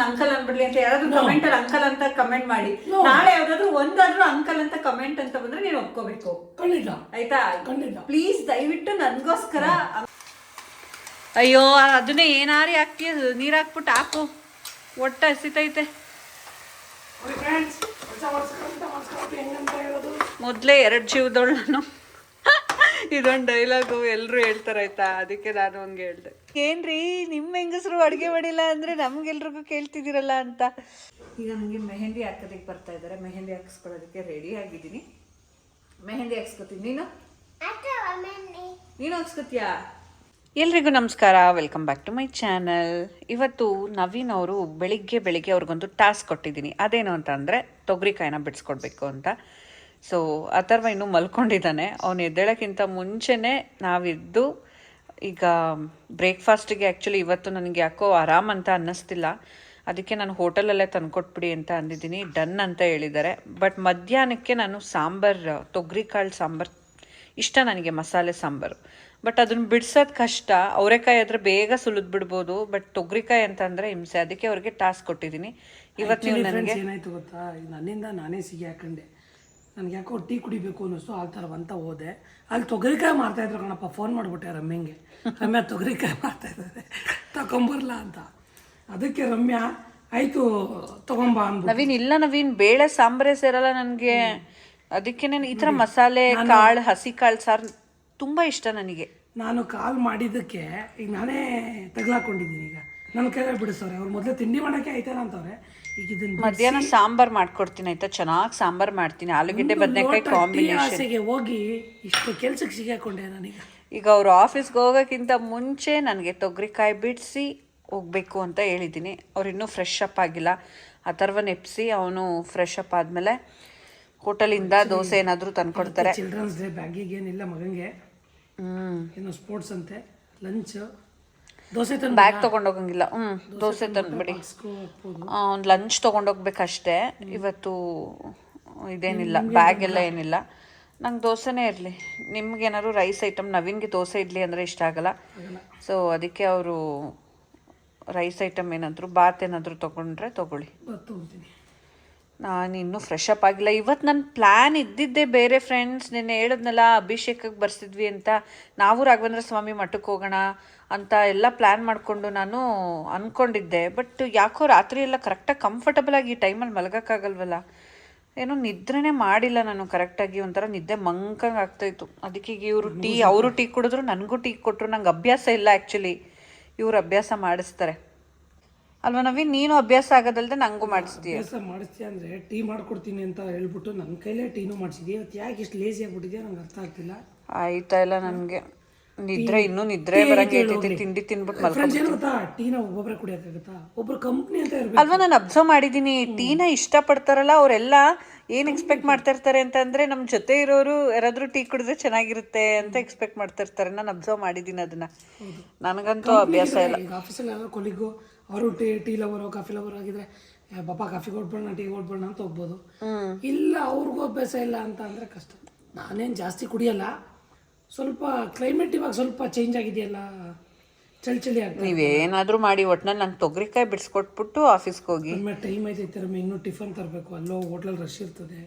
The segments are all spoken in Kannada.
ಅಂಕಲ್ ಅನ್ಬಿಡ್ಲಿ ಅಂತ ಯಾರಾದ್ರೂ ಕಮೆಂಟ್ ಅಲ್ಲಿ ಅಂಕಲ್ ಅಂತ ಕಮೆಂಟ್ ಮಾಡಿ. ನಾಳೆ ಯಾವ್ದಾದ್ರು ಒಂದಾದ್ರೂ ಅಂಕಲ್ ಅಂತ ಕಮೆಂಟ್ ಅಂತ ಬಂದ್ರೆ ನೀನು ಒಪ್ಕೋಬೇಕು. ಖಂಡಿತ. ಆಯ್ತಾ? ಖಂಡಿತ. ಪ್ಲೀಸ್ ದಯವಿಟ್ಟು ನನ್ಗೋಸ್ಕರ ಅಯ್ಯೋ ಅದನ್ನೇ ಏನಾರಿ ಹಾಕಿ ನೀರ್ ಹಾಕ್ಬಿಟ್ಟು ಹಾಕು. ಒಟ್ಟ ಹಸಿತೈತೆ. ಮೊದ್ಲೇ ಎರಡ್ ನಾನು ಇದೊಂದು ಡೈಲಾಗು ಎಲ್ಲರೂ ಹೇಳ್ತಾರೆ ಆಯ್ತಾ? ಅದಕ್ಕೆ ನಾನು ಹಂಗೆ ಹೇಳ್ದೆ. ಏನ್ರಿ ನಿಮ್ಮ ಹೆಂಗಸರು ಅಡುಗೆ ಮಾಡಿಲ್ಲ ಅಂದರೆ ನಮ್ಗೆಲ್ರಿಗೂ ಕೇಳ್ತಿದ್ದೀರಲ್ಲ ಅಂತ. ಈಗ ನನಗೆ ಮೆಹಂದಿ ಹಾಕೋದಕ್ಕೆ ಬರ್ತಾ ಇದ್ದಾರೆ ಮೆಹಂದಿ ಹಾಕಿಸ್ಕೊಳ್ಳೋದಕ್ಕೆ ರೆಡಿ ಆಗಿದ್ದೀನಿ. ಮೆಹಂದಿ ಹಾಕ್ಸ್ಕೊತೀನಿ. ನೀನು? ನೀನು ಹಾಕ್ಸ್ಕೊತೀಯಾ? ಎಲ್ರಿಗೂ ನಮಸ್ಕಾರ. Welcome back to my channel ಇವತ್ತು ನವೀನ್ ಅವರು ಬೆಳಿಗ್ಗೆ ಬೆಳಿಗ್ಗೆ ಅವ್ರಿಗೊಂದು ಟಾಸ್ಕ್ ಕೊಟ್ಟಿದ್ದೀನಿ. ಅದೇನು ಅಂತ ಅಂದರೆ ತೊಗರಿಕಾಯಿನ ಬಿಡಿಸ್ಕೊಡ್ಬೇಕು ಅಂತ. ಸೊ ಅಥರ್ವ ಇನ್ನೂ ಮಲ್ಕೊಂಡಿದ್ದಾನೆ. ಅವನು ಎದ್ದೇಳೋಕ್ಕಿಂತ ಮುಂಚೆನೇ ನಾವಿದ್ದು ಈಗ ಬ್ರೇಕ್ಫಾಸ್ಟಿಗೆ ಆ್ಯಕ್ಚುಲಿ ಇವತ್ತು ನನಗೆ ಯಾಕೋ ಆರಾಮ್ ಅಂತ ಅನ್ನಿಸ್ತಿಲ್ಲ. ಅದಕ್ಕೆ ನಾನು ಹೋಟೆಲಲ್ಲೇ ತಂದ್ಕೊಟ್ಬಿಡಿ ಅಂತ ಅಂದಿದ್ದೀನಿ. ಡನ್ ಅಂತ ಹೇಳಿದ್ದಾರೆ. ಬಟ್ ಮಧ್ಯಾಹ್ನಕ್ಕೆ ನಾನು ಸಾಂಬಾರ್ ತೊಗರಿ ಕಾಳು ಸಾಂಬಾರ್ ಇಷ್ಟ ನನಗೆ ಮಸಾಲೆ ಸಾಂಬಾರು. ಬಟ್ ಅದನ್ನು ಬಿಡ್ಸೋದು ಕಷ್ಟ. ಅವರೆಕಾಯಿ ಆದರೆ ಬೇಗ ಸುಲಿದ್ ಬಿಡ್ಬೋದು. ಬಟ್ ತೊಗರಿಕಾಯಿ ಅಂತ ಅಂದ್ರೆ ಹಿಂಸೆ. ಅದಕ್ಕೆ ಅವ್ರಿಗೆ ಟಾಸ್ಕ್ ಕೊಟ್ಟಿದ್ದೀನಿ. ಇವತ್ತು ನನಗೆ ಏನಾಯ್ತು ಗೊತ್ತಾ? ನನ್ನಿಂದ ನಾನೇ ಸಿಗಿ ಹಾಕೊಂಡೆ. ನನಗೆ ಯಾಕೋ ಟೀ ಕುಡಿಬೇಕು ಅನ್ನಿಸ್ತು ಆ ಥರ ಅಂತ ಹೋದೆ. ಅಲ್ಲಿ ತೊಗರಿಕಾಯಿ ಮಾಡ್ತಾ ಇದ್ರು ಕಣಪ್ಪ ಫೋನ್ ಮಾಡಿಬಿಟ್ಟೆ ರಮ್ಯಂಗೆ. ರಮ್ಯಾ ತೊಗರಿಕಾಯಿ ಮಾಡ್ತಾ ಇದ್ದಾರೆ. ತಗೊಂಬರ್ಲಾ ಅಂತ. ಅದಕ್ಕೆ ರಮ್ಯಾ ಆಯ್ತು ತಗೊಂಬ ಅಂದ್ಬಿಟ್ಟು ನವೀನ್ ಇಲ್ಲ ನವೀನ್ ಬೇಳೆ ಸಾಂಬಾರೇ ಸೇರಲ್ಲ ನನಗೆ. ಅದಕ್ಕೆ ನಾನು ಈ ಥರ ಮಸಾಲೆ ಕಾಳು ಹಸಿ ಕಾಳು ಸಾರು ತುಂಬಾ ಇಷ್ಟ ನನಗೆ. ನಾನು ಕಾಲ್ ಮಾಡಿದ್ದಕ್ಕೆ ಈಗ ನಾನೇ ತಗ್ಲಾಕೊಂಡಿದ್ದೀನಿ ಈಗ. ನನ್ನ ಕೈಯಲ್ಲಿ ಬಿಡಿಸೋರೆ. ಅವ್ರು ಮೊದಲೇ ತಿಂಡಿ ಮಾಡೋಕ್ಕೆ ಆಯ್ತಾರ ಅಂತವ್ರೆ ಮಧ್ಯಾಹ್ನ ಸಾಂಬಾರ್ ಮಾಡ್ಕೊಡ್ತೀನಿ ಆಯ್ತಾ? ಚೆನ್ನಾಗಿ ಸಾಂಬಾರ್ ಮಾಡ್ತೀನಿ. ಆಲೂಗಡ್ಡೆ ಬದನೆಕಾಯಿ ಕಾಂಬಿನೇಷನ್. ಹೋಗಿ ಇಷ್ಟು ಕೆಲ್ಸಕ್ಕೆ ಸಿಗಾಕೊಂಡೆ ನನಗೆ. ಈಗ ಅವರು ಆಫೀಸ್ಗೆ ಹೋಗೋಕ್ಕಿಂತ ಮುಂಚೆ ನನಗೆ ತೊಗರಿಕಾಯಿ ಬಿಡಿಸಿ ಹೋಗ್ಬೇಕು ಅಂತ ಹೇಳಿದ್ದೀನಿ. ಅವ್ರು ಇನ್ನೂ ಫ್ರೆಶ್ ಅಪ್ ಆಗಿಲ್ಲ. ಅಥರ್ವ ನೆಪ್ಸಿ ಅವನು ಫ್ರೆಶ್ ಅಪ್ ಆದಮೇಲೆ ಹೋಟೆಲಿಂದ ದೋಸೆ ಏನಾದರೂ ತಂದ್ಕೊಡ್ತಾರೆ. ಚಿಲ್ಡ್ರನ್ಸ್ ಡೇ ಬ್ಯಾಗಿಗೆ ಏನಿಲ್ಲ ಹ್ಮ್. ಏನೋ ಸ್ಪೋರ್ಟ್ಸ್ ಅಂತೆ. ಲಂಚ್ ದೋಸೆ ತಂದು ಬ್ಯಾಗ್ ತಗೊಂಡೋಗಂಗಿಲ್ಲ. ಹ್ಞೂ ದೋಸೆ ತಂದ್ಬಿಡಿ. ಒಂದು ಲಂಚ್ ತೊಗೊಂಡೋಗ್ಬೇಕಷ್ಟೇ. ಇವತ್ತು ಇದೇನಿಲ್ಲ. ಬ್ಯಾಗ್ ಎಲ್ಲ ಏನಿಲ್ಲ. ನಂಗೆ ದೋಸೆನೇ ಇರಲಿ. ನಿಮ್ಗೇನಾದ್ರು ರೈಸ್ ಐಟಮ್ ನವೀನ್ಗೆ ದೋಸೆ ಇಡ್ಲಿ ಅಂದರೆ ಇಷ್ಟ ಆಗಲ್ಲ. ಸೊ ಅದಕ್ಕೆ ಅವರು ರೈಸ್ ಐಟಮ್ ಏನಾದರೂ ಬಾತ್ ಏನಾದರೂ ತೊಗೊಂಡ್ರೆ ತೊಗೊಳ್ಳಿ. ನಾನು ಇನ್ನೂ ಫ್ರೆಶ್ ಅಪ್ ಆಗಿಲ್ಲ. ಇವತ್ತು ನನ್ನ ಪ್ಲ್ಯಾನ್ ಇದ್ದಿದ್ದೆ ಬೇರೆ ಫ್ರೆಂಡ್ಸ್ ನಿನ್ನೆ ಹೇಳಿದ್ನಲ್ಲ ಅಭಿಷೇಕಕ್ಕೆ ಬರ್ಸಿದ್ವಿ ಅಂತ. ನಾವು ರಾಘವೇಂದ್ರ ಸ್ವಾಮಿ ಮಠಕ್ಕೆ ಹೋಗೋಣ. ಅಂತ ಎಲ್ಲ ಪ್ಲ್ಯಾನ್ ಮಾಡಿಕೊಂಡು ನಾನು ಅಂದ್ಕೊಂಡಿದ್ದೆ ಬಟ್ ಯಾಕೋ ರಾತ್ರಿ ಎಲ್ಲ ಕರೆಕ್ಟಾಗಿ ಕಂಫರ್ಟಬಲ್ ಆಗಿ ಈ ಟೈಮಲ್ಲಿ ಮಲಗೋಕ್ಕಾಗಲ್ವಲ್ಲ? ಏನೋ ನಿದ್ರೆನೇ ಮಾಡಿಲ್ಲ ನಾನು ಕರೆಕ್ಟಾಗಿ ಒಂಥರ ನಿದ್ದೆ ಮಂಕಂಗೆ ಆಗ್ತಾಯಿತ್ತು ಅದಕ್ಕೆ ಇವರು ಟೀ ಅವರು ಟೀ ಕುಡಿದ್ರು ನನಗೂ ಟೀ ಕೊಟ್ಟರು ನಂಗೆ ಅಭ್ಯಾಸ ಇಲ್ಲ ಆ್ಯಕ್ಚುಲಿ ಇವ್ರು ಅಭ್ಯಾಸ ಮಾಡಿಸ್ತಾರೆ. ಅಲ್ವಾ ನವೀನ್? ನೀನು ಅಭ್ಯಾಸ ಆಗೋದಲ್ದೆ ನಂಗೂ ಮಾಡಿಸ್ತೀಯ? ಅಭ್ಯಾಸ ಮಾಡಿಸ್ತೀಯ ಅಂದರೆ ಟೀ ಮಾಡ್ಕೊಡ್ತೀನಿ ಅಂತ ಹೇಳ್ಬಿಟ್ಟು ನನ್ನ ಕೈಲೇ ಟೀನು ಮಾಡಿಸಿದ್ಯಾ? ಇವತ್ತು ಯಾಕೆ ಇಷ್ಟು ಲೇಸಿ ಆಗ್ಬಿಟ್ಟಿದ್ಯಾ? ನಂಗೆ ಅರ್ಥ ಆಗ್ತಿಲ್ಲ. ಆಯ್ತಾ ಇಲ್ಲ ನನಗೆ. ನಿದ್ರೆ ಇನ್ನೂ ನಿದ್ರೆ ಬರಂಗೆ ಐತೈತೆ ತಿಂಡಿ ತಿನ್ಬಿಟ್ಟು ಫ್ರೆಂಡ್ಸ್ ಏನು ಗೊತ್ತಾ? ಟೀನ ಒಬ್ಬೊಬ್ಬರೇ ಕುಡಿಯೋಕ್ಕಾಗುತ್ತಾ? ಒಬ್ರು ಕಂಪ್ನಿ ಅಂತ ಇರ್ಬೇಕು. ಅಲ್ವಾ ನಾನು ಅಬ್ಸರ್ವ್ ಮಾಡಿದ್ದೀನಿ. ಟೀನ ಇಷ್ಟಪಡ್ತಾರಲ್ಲ ಅವರೆಲ್ಲ ಏನು ಎಕ್ಸ್ಪೆಕ್ಟ್ ಮಾಡ್ತಾ ಇರ್ತಾರೆ ಅಂತಂದ್ರೆ ನಮ್ಮ ಜೊತೆ ಇರೋರು ಯಾರಾದ್ರೂ ಟೀ ಕುಡಿದ್ರೆ ಚೆನ್ನಾಗಿರುತ್ತೆ ಅಂತ ಎಕ್ಸ್ಪೆಕ್ಟ್ ಮಾಡ್ತಾ ಇರ್ತಾರೆ ನಾನು ಅಬ್ಸರ್ವ್ ಮಾಡಿದ್ದೀನಿ ಅದನ್ನ. ನನಗಂತೂ ಅಭ್ಯಾಸ ಇಲ್ಲ. ಈಗ ಆಫೀಸಲ್ಲಿ ಯಾರೋ ಕೊಲಿಗು ಅವರು tea tea lover coffee lover ಆಗಿದ್ರೆ ಏ, ಪಾಪ ಕಾಫಿ ಕೊಟ್ಬಿಡೋಣ ಟೀ ಕೊಟ್ಬಿಡೋಣ ಅಂತ ಹೋಗ್ಬೋದು. ಇಲ್ಲ ಅವ್ರಿಗೂ ಅಭ್ಯಾಸ ಇಲ್ಲ ಅಂತ ಅಂದ್ರೆ ಕಷ್ಟ. ನಾನೇನು ಜಾಸ್ತಿ ಕುಡಿಯಲ್ಲ. ಸ್ವಲ್ಪ ಕ್ಲೈಮೇಟ್ ಇವಾಗ ಸ್ವಲ್ಪ ಚೇಂಜ್ ಆಗಿದೆಯಲ್ಲ? ಚಳಿ ಚಳಿ ಆಗ್ತದೆ ನೀವೇನಾದರೂ ಮಾಡಿ ಒಟ್ನಲ್ಲಿ ನಾನು ತೊಗರಿಕಾಯಿ ಬಿಡಿಸ್ಕೊಟ್ಬಿಟ್ಟು ಆಫೀಸ್ಗೆ ಹೋಗಿ. ಒಮ್ಮೆ ಟೈಮ್ ಐತೈತೆ ರಮ್ಮ ಇನ್ನೂ ಟಿಫನ್ ತರಬೇಕು. ಅಲ್ಲೋ ಹೋಟ್ಲಲ್ಲಿ ರಶ್ ಇರ್ತದೆ.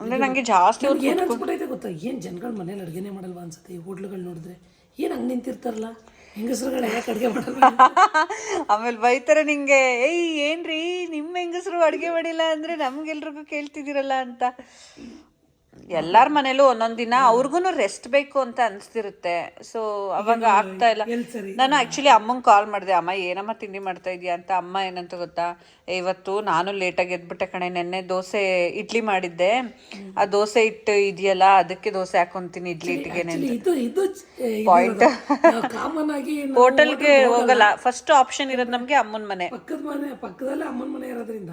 ಅಂದರೆ ನನಗೆ ಜಾಸ್ತಿ ಹೊತ್ತು ಏನು ಅನ್ಸ್ಬಿಟ್ಟೈತೆ ಗೊತ್ತಾ? ಏನು ಜನಗಳು ಮನೇಲಿ ಅಡುಗೆನೇ ಮಾಡಲ್ವಾ ಅನ್ಸುತ್ತೆ? ಈ ಹೋಟ್ಲುಗಳು ನೋಡಿದ್ರೆ ಏನು ಹಂಗೆ ನಿಂತಿರ್ತಾರಲ್ಲ? ಹೆಂಗಸ್ರುಗಳು ಯಾಕೆ ಅಡುಗೆ ಮಾಡಲ್ಲ ಆಮೇಲೆ ಬೈತಾರೆ ನಿಂಗೆ ಏಯ್ ಏನ್ರಿ ನಿಮ್ಮ ಹೆಂಗಸರು ಅಡುಗೆ ಮಾಡಿಲ್ಲ ಅಂದ್ರೆ ನಮ್ಗೆಲ್ರಿಗೂ ಕೇಳ್ತಿದ್ದೀರಲ್ಲ ಅಂತ. ಎಲ್ಲಾರ ಮನೇಲೂ ಒಂದೊಂದ್ ದಿನ ಅವ್ರಿಗೂ ರೆಸ್ಟ್ ಬೇಕು ಅಂತ ಅನ್ಸ್ತಿರುತ್ತೆ. ಸೊ ಅವಾಗ ಆಗ್ತಾ ಇಲ್ಲ. ನಾನು ಆಕ್ಚುಲಿ ಅಮ್ಮಂಗೆ ಕಾಲ್ ಮಾಡಿದೆ ಅಮ್ಮ ಏನಮ್ಮ ತಿಂಡಿ ಮಾಡ್ತಾ ಇದೀಯ? ಅಂತ. ಅಮ್ಮ ಏನಂತ ಗೊತ್ತಾ? "ಏ, ಇವತ್ತು ನಾನು ಲೇಟಾಗಿ ಎದ್ಬಿಟ್ಟೆ ಕಣೆ. ನೆನ್ನೆ ದೋಸೆ ಇಡ್ಲಿ ಮಾಡಿದ್ದೆ. ಆ ದೋಸೆ ಹಿಟ್ಟು ಇದೆಯಲ್ಲ ಅದಕ್ಕೆ ದೋಸೆ ಹಾಕೊಂತೀನಿ ಇಡ್ಲಿ ಇಟ್ಟಿಗೆ ಪಾಯಿಂಟ್ ಹೋಟೆಲ್ಗೆ ಹೋಗಲ್ಲ. ಫಸ್ಟ್ ಆಪ್ಷನ್ ಇರೋದು ನಮ್ಗೆ ಅಮ್ಮನ ಮನೆ. ಪಕ್ಕದ ಮನೆ ಪಕ್ಕದಲ್ಲೇ ಅಮ್ಮನ ಮನೆ ಇರೋದ್ರಿಂದ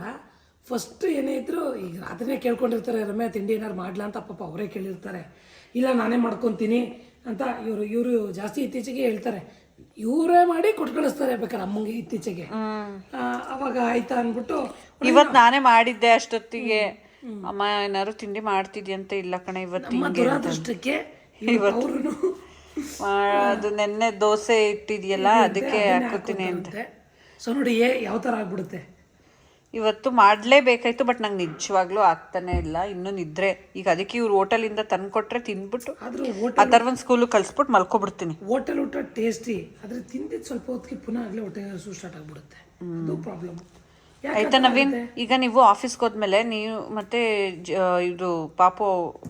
ಫಸ್ಟ್ ಏನೇ ಇದ್ರು ಈಗ ರಾತ್ರಿನೇ ಕೇಳ್ಕೊಂಡಿರ್ತಾರೆ ರಮ್ಯಾ ತಿಂಡಿ ಏನಾರು ಮಾಡ್ಲಾ ಅಂತ ಪಾಪ ಅವರೇ ಕೇಳಿರ್ತಾರೆ. ಇಲ್ಲ ನಾನೇ ಮಾಡ್ಕೊತೀನಿ ಅಂತ ಇವರು ಇವರು ಜಾಸ್ತಿ ಇತ್ತೀಚೆಗೆ ಹೇಳ್ತಾರೆ. ಇವರೇ ಮಾಡಿ ಕೊಟ್ಟು ಕಳಿಸ್ತಾರೆ ಬೇಕಾದ್ರೆ ಅಮ್ಮಂಗೆ ಇತ್ತೀಚೆಗೆ. ಅವಾಗ ಆಯ್ತಾ ಅಂದ್ಬಿಟ್ಟು ಇವತ್ತು ನಾನೇ ಮಾಡಿದ್ದೆ ಅಷ್ಟೊತ್ತಿಗೆ. ಅಮ್ಮ ಏನಾದ್ರು ತಿಂಡಿ ಮಾಡ್ತಿದ್ಯ ಅಂತ ಇಲ್ಲ ಕಣೆ ಇವತ್ತು ದುರಾದೃಷ್ಟಕ್ಕೆ ಅವರು ಅದು ನೆನ್ನೆ ದೋಸೆ ಇಟ್ಟಿದ್ಯಲ್ಲ ಅದಕ್ಕೆ ಹಾಕೋತೀನಿ ಅಂತ. ಸೊ ನೋಡಿ ಏ ಯಾವ ಥರ ಆಗ್ಬಿಡುತ್ತೆ? ಇವತ್ತು ಮಾಡಲೇಬೇಕಾಯ್ತು ಬಟ್ ನಂಗೆ ನಿಜವಾಗ್ಲೂ ಆಗ್ತಾನೆ ಇಲ್ಲ. ಇನ್ನೂ ನಿದ್ರೆ. ಈಗ ಅದಕ್ಕೆ ಇವ್ರು ಹೋಟೆಲಿಂದ ತಂದ್ಕೊಟ್ರೆ ತಿಂದ್ಬಿಟ್ಟು ಆದರೂ ಆ ಥರ ಒಂದು ಸ್ಕೂಲು ಕಳಿಸ್ಬಿಟ್ಟು ಮಲ್ಕೊಬಿಡ್ತೀನಿ. ಹೋಟೆಲ್ ಊಟ ಟೇಸ್ಟಿ ಆದರೆ ತಿಂದಿದ್ದು ಸ್ವಲ್ಪ ಹೊತ್ತಿಗೆ ಪುನಃ ಆಗಲೇ ಹೊಟ್ಟೆ ಸ್ಟಾರ್ಟ್ ಆಗ್ಬಿಡುತ್ತೆ. ಅದು ಪ್ರಾಬ್ಲಮ್ ಆಯ್ತಾ ನವೀನ್? ಈಗ ನೀವು ಆಫೀಸ್ಗೆ ಹೋದ್ಮೇಲೆ ನೀವು ಮತ್ತೆ ಇದು ಪಾಪು